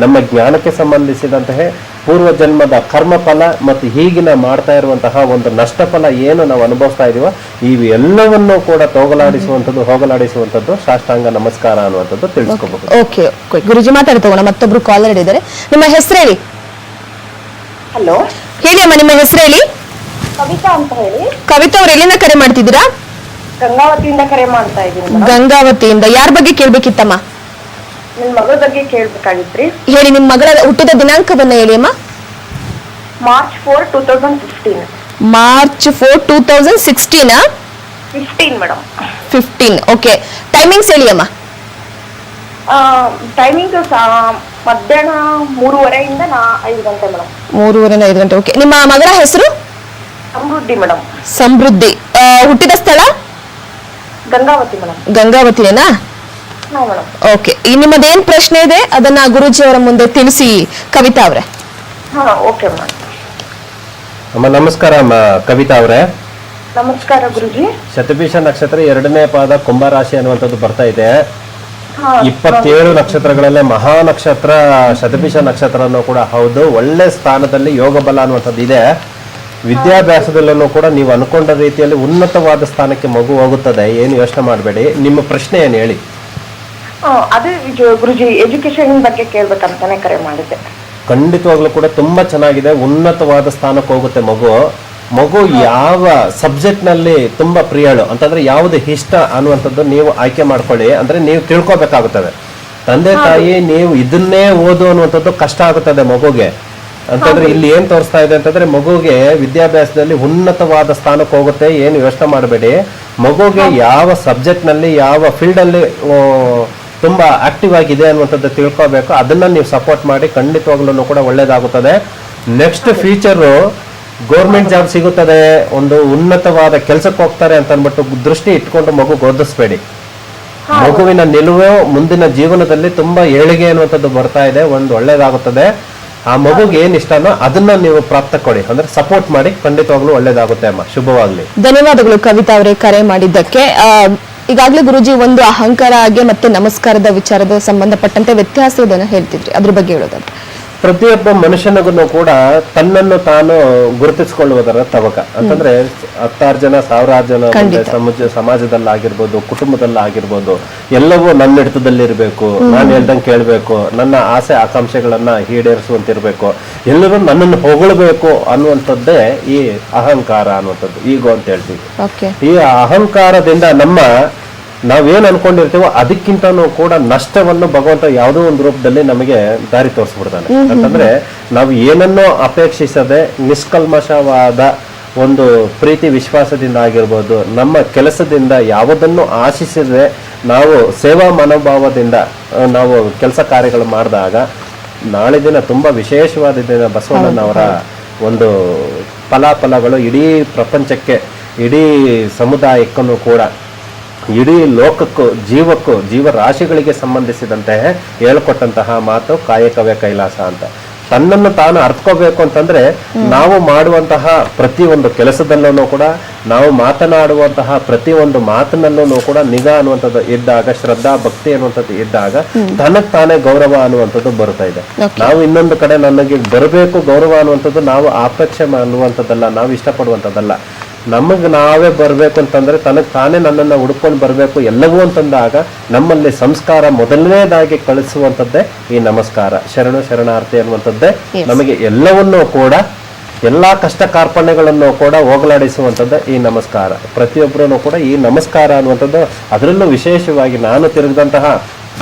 ನಮ್ಮ ಜ್ಞಾನಕ್ಕೆ ಸಂಬಂಧಿಸಿದಂತಹ ಪೂರ್ವ ಜನ್ಮದ ಕರ್ಮಫಲ ಮತ್ತು ಈಗಿನ ಮಾಡ್ತಾ ಇರುವಂತಹ ಒಂದು ನಷ್ಟ ಫಲ ಏನು ನಾವು ಅನುಭವಿಸ್ತಾ ಇದೀವೋ ಇವೆಲ್ಲವನ್ನೂ ಕೂಡ ತೋಗಲಾಡಿಸುವಂಥದ್ದು ಹೋಗಲಾಡಿಸುವಂಥದ್ದು ಶಾಸ್ತ್ರಾಂಗ ನಮಸ್ಕಾರ ಅನ್ನುವಂಥದ್ದು ತಿಳಿಸ್ಕೋಬಹುದು. ಓಕೆ ಗುರುಜಿ ಮಾತಾಡಿ ತಗೋಣ. ಮತ್ತೊಬ್ರು ಕಾಲರ್ ಇದ್ದಾರೆ ನಿಮ್ಮ ಹೆಸರು ಹೇಳಿ? ಹಲೋ? ಹೇಳಿ ಅಮ್ಮ ನಿಮ್ಮ ಹೆಸರು ಹೇಳಿ? ಕವಿತಾ ಅಂತ ಹೇಳಿ. ಕವಿತಾ ಅವ್ರು ಎಲ್ಲಿಂದ ಕರೆ ಮಾಡ್ತಿದ್ದೀರಾ? ಗಂಗಾವತಿಯಿಂದ ಕರೆ ಮಾಡ್ತಾ ಇದ್ದೀನಿ ಗಂಗಾವತಿಯಿಂದ. ಯಾರ ಬಗ್ಗೆ ಕೇಳ್ಬೇಕಿತ್ತಮ್ಮ? ನಿಮ್ ಮಗಳ ಬಗ್ಗೆ ಕೇಳ್ಬೇಕಾಗಿತ್ರಿ. ಹೇಳಿ ನಿಮ್ಮ ಮಗಳ ಹುಟ್ಟಿದ ದಿನಾಂಕವನ್ನ ಹೇಳಿ ಅಮ್ಮ. March four two thousand fifteen March four two thousand sixteen fifteen madam fifteen okay timings ಹೇಳಿ ಅಮ್ಮ. ಟೈಮಿಂಗ್ ಮಧ್ಯಾಹ್ನ ಮೂರುವರೆಯಿಂದ ನಾ ಐದು ಗಂಟೆ ಮೇಡಮ್. ಮೂರುವರೆಯಿಂದ ಐದು ಗಂಟೆ ಓಕೆ ನಿಮ್ಮ ಮಗಳ ಹೆಸರು? ಸಮೃದ್ಧಿ ಮೇಡಮ್. ಸಮೃದ್ಧಿ. ಹುಟ್ಟಿದ ಸ್ಥಳ? ಗಂಗಾವತಿ ಮೇಡಮ್. ಗಂಗಾವತಿನೇನಾ ಹಾಂ ಮೇಡಮ್. ಓಕೆ ಈ ನಿಮ್ಮದೇನ್ ಪ್ರಶ್ನೆ ಇದೆ? ಅದನ್ನ ಗುರುಜಿ ಅವರ ಮುಂದೆ ತಿಳಿಸಿ ಕವಿತಾ ಅವರೇ. ಹಾಂ ಓಕೆ ಮೇಡಮ್. ಅಮ್ಮ ನಮಸ್ಕಾರ ಅಮ್ಮ ಕವಿತಾ ಅವರೇ. ನಮಸ್ಕಾರ ಗುರುಜಿ. ಶತಭಿಷ ನಕ್ಷತ್ರ ಎರಡನೇ ಪಾದ ಕುಂಭರಾಶಿ ಅನ್ನುವಂಥದ್ದು ಬರ್ತಾ ಇದೆ. ಇಪ್ಪತ್ತೇಳು ನಕ್ಷತ್ರಗಳಲ್ಲೇ ಮಹಾ ನಕ್ಷತ್ರ ಶತಪಿಷ ನಕ್ಷತ್ರನೂ ಕೂಡ ಹೌದು. ಒಳ್ಳೆ ಸ್ಥಾನದಲ್ಲಿ ಯೋಗ ಬಲ ಅನ್ನುವಂಥದ್ದು ಇದೆ. ವಿದ್ಯಾಭ್ಯಾಸದಲ್ಲೂ ಕೂಡ ನೀವು ಅನ್ಕೊಂಡ ರೀತಿಯಲ್ಲಿ ಉನ್ನತವಾದ ಸ್ಥಾನಕ್ಕೆ ಮಗು ಹೋಗುತ್ತದೆ. ಏನು ಯೋಚನೆ ಮಾಡಬೇಡಿ. ನಿಮ್ಮ ಪ್ರಶ್ನೆ ಏನು ಹೇಳಿ? ಅದೇ ಗುರುಜಿ ಎಜುಕೇಶನ್ ಬಗ್ಗೆ ಕೇಳ್ಬೇಕಂತಾನೆ ಕರೆ ಮಾಡಿದ್ದೆ. ಖಂಡಿತವಾಗ್ಲೂ ಕೂಡ ತುಂಬಾ ಚೆನ್ನಾಗಿದೆ. ಉನ್ನತವಾದ ಸ್ಥಾನಕ್ಕೆ ಹೋಗುತ್ತೆ ಮಗು. ಮಗು ಯಾವ ಸಬ್ಜೆಕ್ಟ್ನಲ್ಲಿ ತುಂಬಾ ಪ್ರಿಯಳು ಅಂತಂದ್ರೆ ಯಾವ್ದು ಇಷ್ಟ ಅನ್ನುವಂಥದ್ದು ನೀವು ಆಯ್ಕೆ ಮಾಡ್ಕೊಳ್ಳಿ ಅಂದ್ರೆ ನೀವು ತಿಳ್ಕೊಬೇಕಾಗುತ್ತದೆ. ತಂದೆ ತಾಯಿ ನೀವು ಇದನ್ನೇ ಓದು ಅನ್ನುವಂಥದ್ದು ಕಷ್ಟ ಆಗುತ್ತದೆ ಮಗುಗೆ. ಅಂತಂದ್ರೆ ಇಲ್ಲಿ ಏನ್ ತೋರಿಸ್ತಾ ಇದೆ ಅಂತಂದ್ರೆ ಮಗುಗೆ ವಿದ್ಯಾಭ್ಯಾಸದಲ್ಲಿ ಉನ್ನತವಾದ ಸ್ಥಾನಕ್ಕೆ ಹೋಗುತ್ತೆ ಏನು ಯೋಚನೆ ಮಾಡಬೇಡಿ. ಮಗುಗೆ ಯಾವ ಸಬ್ಜೆಕ್ಟ್ನಲ್ಲಿ ಯಾವ ಫೀಲ್ಡ್ ಅಲ್ಲಿ ತುಂಬಾ ಆಕ್ಟಿವ್ ಆಗಿದೆ ಅನ್ನುವಂಥದ್ದು ತಿಳ್ಕೊಬೇಕು. ಅದನ್ನ ನೀವು ಸಪೋರ್ಟ್ ಮಾಡಿ ಖಂಡಿತವಾಗ್ಲೂ ಕೂಡ ಒಳ್ಳೇದಾಗುತ್ತದೆ. ನೆಕ್ಸ್ಟ್ ಫ್ಯೂಚರು ಗೌರ್ಮೆಂಟ್ ಜಾಬ್ ಸಿಗುತ್ತದೆ ಒಂದು ಉನ್ನತವಾದ ಕೆಲಸಕ್ಕೆ ಹೋಗ್ತಾರೆ ಅಂತ ಅಂದ್ಬಿಟ್ಟು ದೃಷ್ಟಿ ಇಟ್ಕೊಂಡು ಮಗು ಓದಿಸ್ಬೇಡಿ ಮಗುವಿನ ನಿಲುವು ಮುಂದಿನ ಜೀವನದಲ್ಲಿ ತುಂಬಾ ಏಳಿಗೆ ಅನ್ನುವಂಥದ್ದು ಬರ್ತಾ ಇದೆ ಒಂದು ಒಳ್ಳೇದಾಗುತ್ತದೆ. ಆ ಮಗುಗೆ ಏನ್ ಇಷ್ಟನೋ ಅದನ್ನ ನೀವು ಪ್ರಾಪ್ತ ಕೊಡಿ ಅಂದ್ರೆ ಸಪೋರ್ಟ್ ಮಾಡಿ ಖಂಡಿತವಾಗ್ಲೂ ಒಳ್ಳೇದಾಗುತ್ತೆ ಅಮ್ಮ. ಶುಭವಾಗ್ಲಿ. ಧನ್ಯವಾದಗಳು ಕವಿತಾ ಅವರೇ ಕರೆ ಮಾಡಿದ್ದಕ್ಕೆ. ಈಗಾಗಲೇ ಗುರುಜಿ ಒಂದು ಅಹಂಕಾರ ಆಗಿ ಮತ್ತೆ ನಮಸ್ಕಾರದ ವಿಚಾರದ ಸಂಬಂಧಪಟ್ಟಂತೆ ವ್ಯತ್ಯಾಸ ಇದನ್ನು ಹೇಳ್ತಿದ್ರಿ. ಅದ್ರ ಬಗ್ಗೆ ಹೇಳೋದಾದ್ರೆ. ಪ್ರತಿಯೊಬ್ಬ ಮನುಷ್ಯನಿಗೂ ಕೂಡ ತನ್ನನ್ನು ತಾನು ಗುರುತಿಸಿಕೊಳ್ಳುವುದರ ತವಕ. ಅಂತಂದ್ರೆ ಹತ್ತಾರು ಜನ ಸಾವಿರಾರು ಜನ ಸಮಾಜ ಸಮಾಜದಲ್ಲಿ ಸಮಾಜ ಸಮಾಜದಲ್ಲಾಗಿರ್ಬೋದು ಕುಟುಂಬದಲ್ಲಾಗಿರ್ಬೋದು ಎಲ್ಲವೂ ನನ್ನ ಹಿಡಿತದಲ್ಲಿರಬೇಕು ನಾನು ಹೇಳ್ದಂಗೆ ಕೇಳಬೇಕು ನನ್ನ ಆಸೆ ಆಕಾಂಕ್ಷೆಗಳನ್ನ ಈಡೇರಿಸುವಂತಿರ್ಬೇಕು ಎಲ್ಲರೂ ನನ್ನನ್ನು ಹೊಗಳಬೇಕು ಅನ್ನುವಂಥದ್ದೇ ಈ ಅಹಂಕಾರ ಅನ್ನುವಂಥದ್ದು ಈಗೋ ಅಂತ ಹೇಳ್ತೀವಿ. ಈ ಅಹಂಕಾರದಿಂದ ನಮ್ಮ ನಾವೇನ್ ಅನ್ಕೊಂಡಿರ್ತೀವೋ ಅದಕ್ಕಿಂತನೂ ಕೂಡ ನಷ್ಟವನ್ನು ಭಗವಂತ ಯಾವುದೋ ಒಂದು ರೂಪದಲ್ಲಿ ನಮಗೆ ದಾರಿ ತೋರಿಸ್ಬಿಡ್ತಾನೆ. ಅಂತಂದ್ರೆ ನಾವು ಏನನ್ನೋ ಅಪೇಕ್ಷಿಸದೆ ನಿಷ್ಕಲ್ಮಶವಾದ ಒಂದು ಪ್ರೀತಿ ವಿಶ್ವಾಸದಿಂದ ಆಗಿರ್ಬೋದು ನಮ್ಮ ಕೆಲಸದಿಂದ ಯಾವುದನ್ನು ಆಶಿಸದೆ ನಾವು ಸೇವಾ ಮನೋಭಾವದಿಂದ ನಾವು ಕೆಲಸ ಕಾರ್ಯಗಳು ಮಾಡಿದಾಗ ನಾಳೆ ದಿನ ತುಂಬಾ ವಿಶೇಷವಾದ ದಿನ ಬಸವಣ್ಣನವರ ಒಂದು ಫಲಾಫಲಗಳು ಇಡೀ ಪ್ರಪಂಚಕ್ಕೆ ಇಡೀ ಸಮುದಾಯಕ್ಕೂ ಕೂಡ ಇಡೀ ಲೋಕಕ್ಕೂ ಜೀವಕ್ಕೂ ಜೀವರಾಶಿಗಳಿಗೆ ಸಂಬಂಧಿಸಿದಂತೆ ಹೇಳ್ಕೊಟ್ಟಂತಹ ಮಾತು ಕಾಯಕವೇ ಕೈಲಾಸ ಅಂತ. ತನ್ನನ್ನು ತಾನು ಅರ್ಥಕೋಬೇಕು ಅಂತಂದ್ರೆ ನಾವು ಮಾಡುವಂತಹ ಪ್ರತಿಯೊಂದು ಕೆಲಸದಲ್ಲೂ ಕೂಡ ನಾವು ಮಾತನಾಡುವಂತಹ ಪ್ರತಿಯೊಂದು ಮಾತಿನಲ್ಲೂ ಕೂಡ ನಿಗಾ ಅನ್ನುವಂಥದ್ದು ಇದ್ದಾಗ ಶ್ರದ್ಧಾ ಭಕ್ತಿ ಅನ್ನುವಂಥದ್ದು ಇದ್ದಾಗ ತನಗ್ ತಾನೇ ಗೌರವ ಅನ್ನುವಂಥದ್ದು ಬರ್ತಾ ಇದೆ. ನಾವು ಇನ್ನೊಂದು ಕಡೆ ನನಗೆ ಬರಬೇಕು ಗೌರವ ಅನ್ನುವಂಥದ್ದು ನಾವು ಅಪೇಕ್ಷೆ ಅನ್ನುವಂಥದ್ದಲ್ಲ ನಾವು ಇಷ್ಟಪಡುವಂಥದ್ದಲ್ಲ. ನಮಗೆ ನಾವೇ ಬರಬೇಕು ಅಂತಂದ್ರೆ ತನಗೆ ತಾನೇ ನನ್ನನ್ನು ಹುಡ್ಕೊಂಡು ಬರಬೇಕು ಎಲ್ಲವೂ ಅಂತಂದಾಗ ನಮ್ಮಲ್ಲಿ ಸಂಸ್ಕಾರ ಮೊದಲನೇದಾಗಿ ಕಳಿಸುವಂಥದ್ದೇ ಈ ನಮಸ್ಕಾರ. ಶರಣು ಶರಣಾರ್ಥಿ ಅನ್ನುವಂಥದ್ದೇ ನಮಗೆ ಎಲ್ಲವನ್ನೂ ಕೂಡ ಎಲ್ಲಾ ಕಷ್ಟ ಕಾರ್ಪಣ್ಯಗಳನ್ನು ಕೂಡ ಹೋಗಲಾಡಿಸುವಂಥದ್ದು ಈ ನಮಸ್ಕಾರ. ಪ್ರತಿಯೊಬ್ಬರೂ ಕೂಡ ಈ ನಮಸ್ಕಾರ ಅನ್ನುವಂಥದ್ದು ಅದರಲ್ಲೂ ವಿಶೇಷವಾಗಿ ನಾನು ತಿರುಗಿದಂತಹ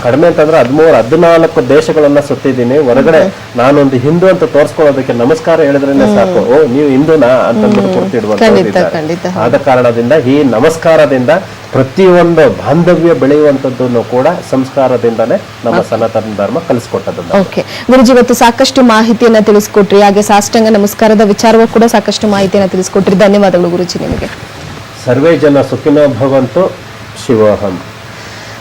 ಕಡಿಮೆ ಅಂತಂದ್ರೆ ಹದಿಮೂರು ಹದಿನಾಲ್ಕು ದೇಶಗಳನ್ನ ಸುತ್ತಿದ್ದೀನಿ. ಹೊರಗಡೆ ನಾನೊಂದು ಹಿಂದೂ ಅಂತ ತೋರಿಸ್ಕೊಳ್ಳೋದಕ್ಕೆ ನಮಸ್ಕಾರ ಹೇಳಿದ್ರೆ ಸಾಕು. ಓ ನೀವು ಹಿಂದೂನಾ ಅಂತಂದ್ಬಿಟ್ಟು ಖಂಡಿತ. ಆದ ಕಾರಣದಿಂದ ಈ ನಮಸ್ಕಾರದಿಂದ ಪ್ರತಿಯೊಂದು ಬಾಂಧವ್ಯ ಬೆಳೆಯುವಂತದ್ದನ್ನು ಕೂಡ ಸಂಸ್ಕಾರದಿಂದನೇ ನಮ್ಮ ಸನಾತನ ಧರ್ಮ ಕಲಿಸ್ಕೊಟ್ಟದ್ದು ಓಕೆ. ಗುರುಜಿ ಇವತ್ತು ಸಾಕಷ್ಟು ಮಾಹಿತಿಯನ್ನ ತಿಳಿಸ್ಕೊಟ್ರಿ. ಹಾಗೆ ಸಾಷ್ಟಾಂಗ ನಮಸ್ಕಾರದ ವಿಚಾರವೂ ಕೂಡ ಸಾಕಷ್ಟು ಮಾಹಿತಿಯನ್ನ ತಿಳಿಸ್ಕೊಟ್ರಿ. ಧನ್ಯವಾದಗಳು ಗುರುಜಿ ನಿಮಗೆ. ಸರ್ವೇ ಜನ ಸುಖಿನೋ ಭವಂತು ಶಿವೋಹಂ.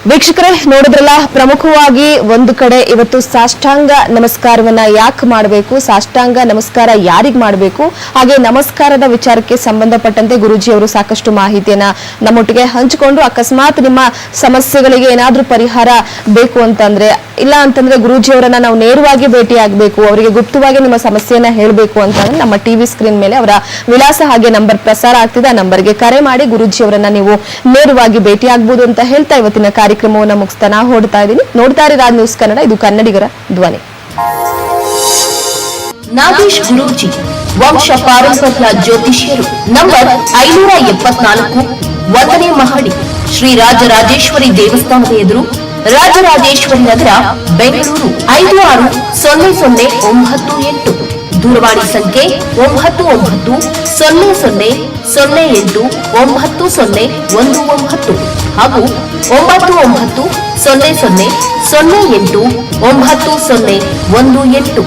ವೀಕ್ಷಕರೇ, ನೋಡಿದ್ರಲ್ಲ, ಪ್ರಮುಖವಾಗಿ ಒಂದು ಕಡೆ ಇವತ್ತು ಸಾಷ್ಟಾಂಗ ನಮಸ್ಕಾರವನ್ನ ಯಾಕೆ ಮಾಡಬೇಕು, ಸಾಷ್ಟಾಂಗ ನಮಸ್ಕಾರ ಯಾರಿಗ್ ಮಾಡಬೇಕು, ಹಾಗೆ ನಮಸ್ಕಾರದ ವಿಚಾರಕ್ಕೆ ಸಂಬಂಧಪಟ್ಟಂತೆ ಗುರುಜಿ ಅವರು ಸಾಕಷ್ಟು ಮಾಹಿತಿಯನ್ನ ನಮ್ಮೊಟ್ಟಿಗೆ ಹಂಚಿಕೊಂಡು ಅಕಸ್ಮಾತ್ ನಿಮ್ಮ ಸಮಸ್ಯೆಗಳಿಗೆ ಏನಾದರೂ ಪರಿಹಾರ ಬೇಕು ಅಂತಂದ್ರೆ, ಇಲ್ಲ ಅಂತಂದ್ರೆ ಗುರುಜಿಯವರನ್ನ ನಾವು ನೇರವಾಗಿ ಭೇಟಿ ಆಗಬೇಕು, ಅವರಿಗೆ ಗುಪ್ತವಾಗಿ ನಿಮ್ಮ ಸಮಸ್ಯೆಯನ್ನ ಹೇಳಬೇಕು ಅಂತಂದ್ರೆ ನಮ್ಮ ಟಿವಿ ಸ್ಕ್ರೀನ್ ಮೇಲೆ ಅವರ ವಿಳಾಸ ಹಾಗೆ ನಂಬರ್ ಪ್ರಸಾರ ಆಗ್ತಿದೆ, ಆ ನಂಬರ್ಗೆ ಕರೆ ಮಾಡಿ ಗುರುಜಿಯವರನ್ನ ನೀವು ನೇರವಾಗಿ ಭೇಟಿ ಆಗ್ಬೋದು ಅಂತ ಹೇಳ್ತಾ ಇವತ್ತಿನ ಕಾರ್ಯಕ್ರಮವನ್ನ ಮುಗಿಸ್ತಾ ನಾ ಹೊಡ್ತಾ ಇದ್ದೀನಿ ನೋಡ್ತಾ ಇರಿ ರಾಜ್ ನ್ಯೂಸ್ ಕನ್ನಡ, ಇದು ಕನ್ನಡಿಗರ ಧ್ವನಿ. ನಾಗೇಶ್ ಗುರೂಜಿ ವಂಶ ಪಾರಂಪರ್ಯ ಜ್ಯೋತಿಷ್ಯರು, ನಂಬರ್ ಐನೂರ ಎಪ್ಪತ್ನಾಲ್ಕು, ಒಂದನೇ ಮಹಡಿ, ಶ್ರೀ ರಾಜರಾಜೇಶ್ವರಿ ದೇವಸ್ಥಾನದ ಎದುರು, ರಾಜರಾಜೇಶ್ವರಿ ನಗರ, ಬೆಂಗಳೂರು, ಐದು ಆರು, ಸೊನ್ನೆ ಸೊನ್ನೆ ಒಂಬತ್ತು ಎಂಟು. ದೂರವಾಣಿ ಸಂಖ್ಯೆ ಒಂಬತ್ತು ಒಂಬತ್ತು ಸೊನ್ನೆ ಸೊನ್ನೆ ಸೊನ್ನೆ ಎಂಟು ಒಂಬತ್ತು ಸೊನ್ನೆ ಒಂದು ಒಂಬತ್ತು ಹಾಗೂ ಒಂಬತ್ತು ಒಂಬತ್ತು ಸೊನ್ನೆ ಸೊನ್ನೆ ಸೊನ್ನೆ ಎಂಟು ಒಂಬತ್ತು ಸೊನ್ನೆ ಒಂದು ಎಂಟು.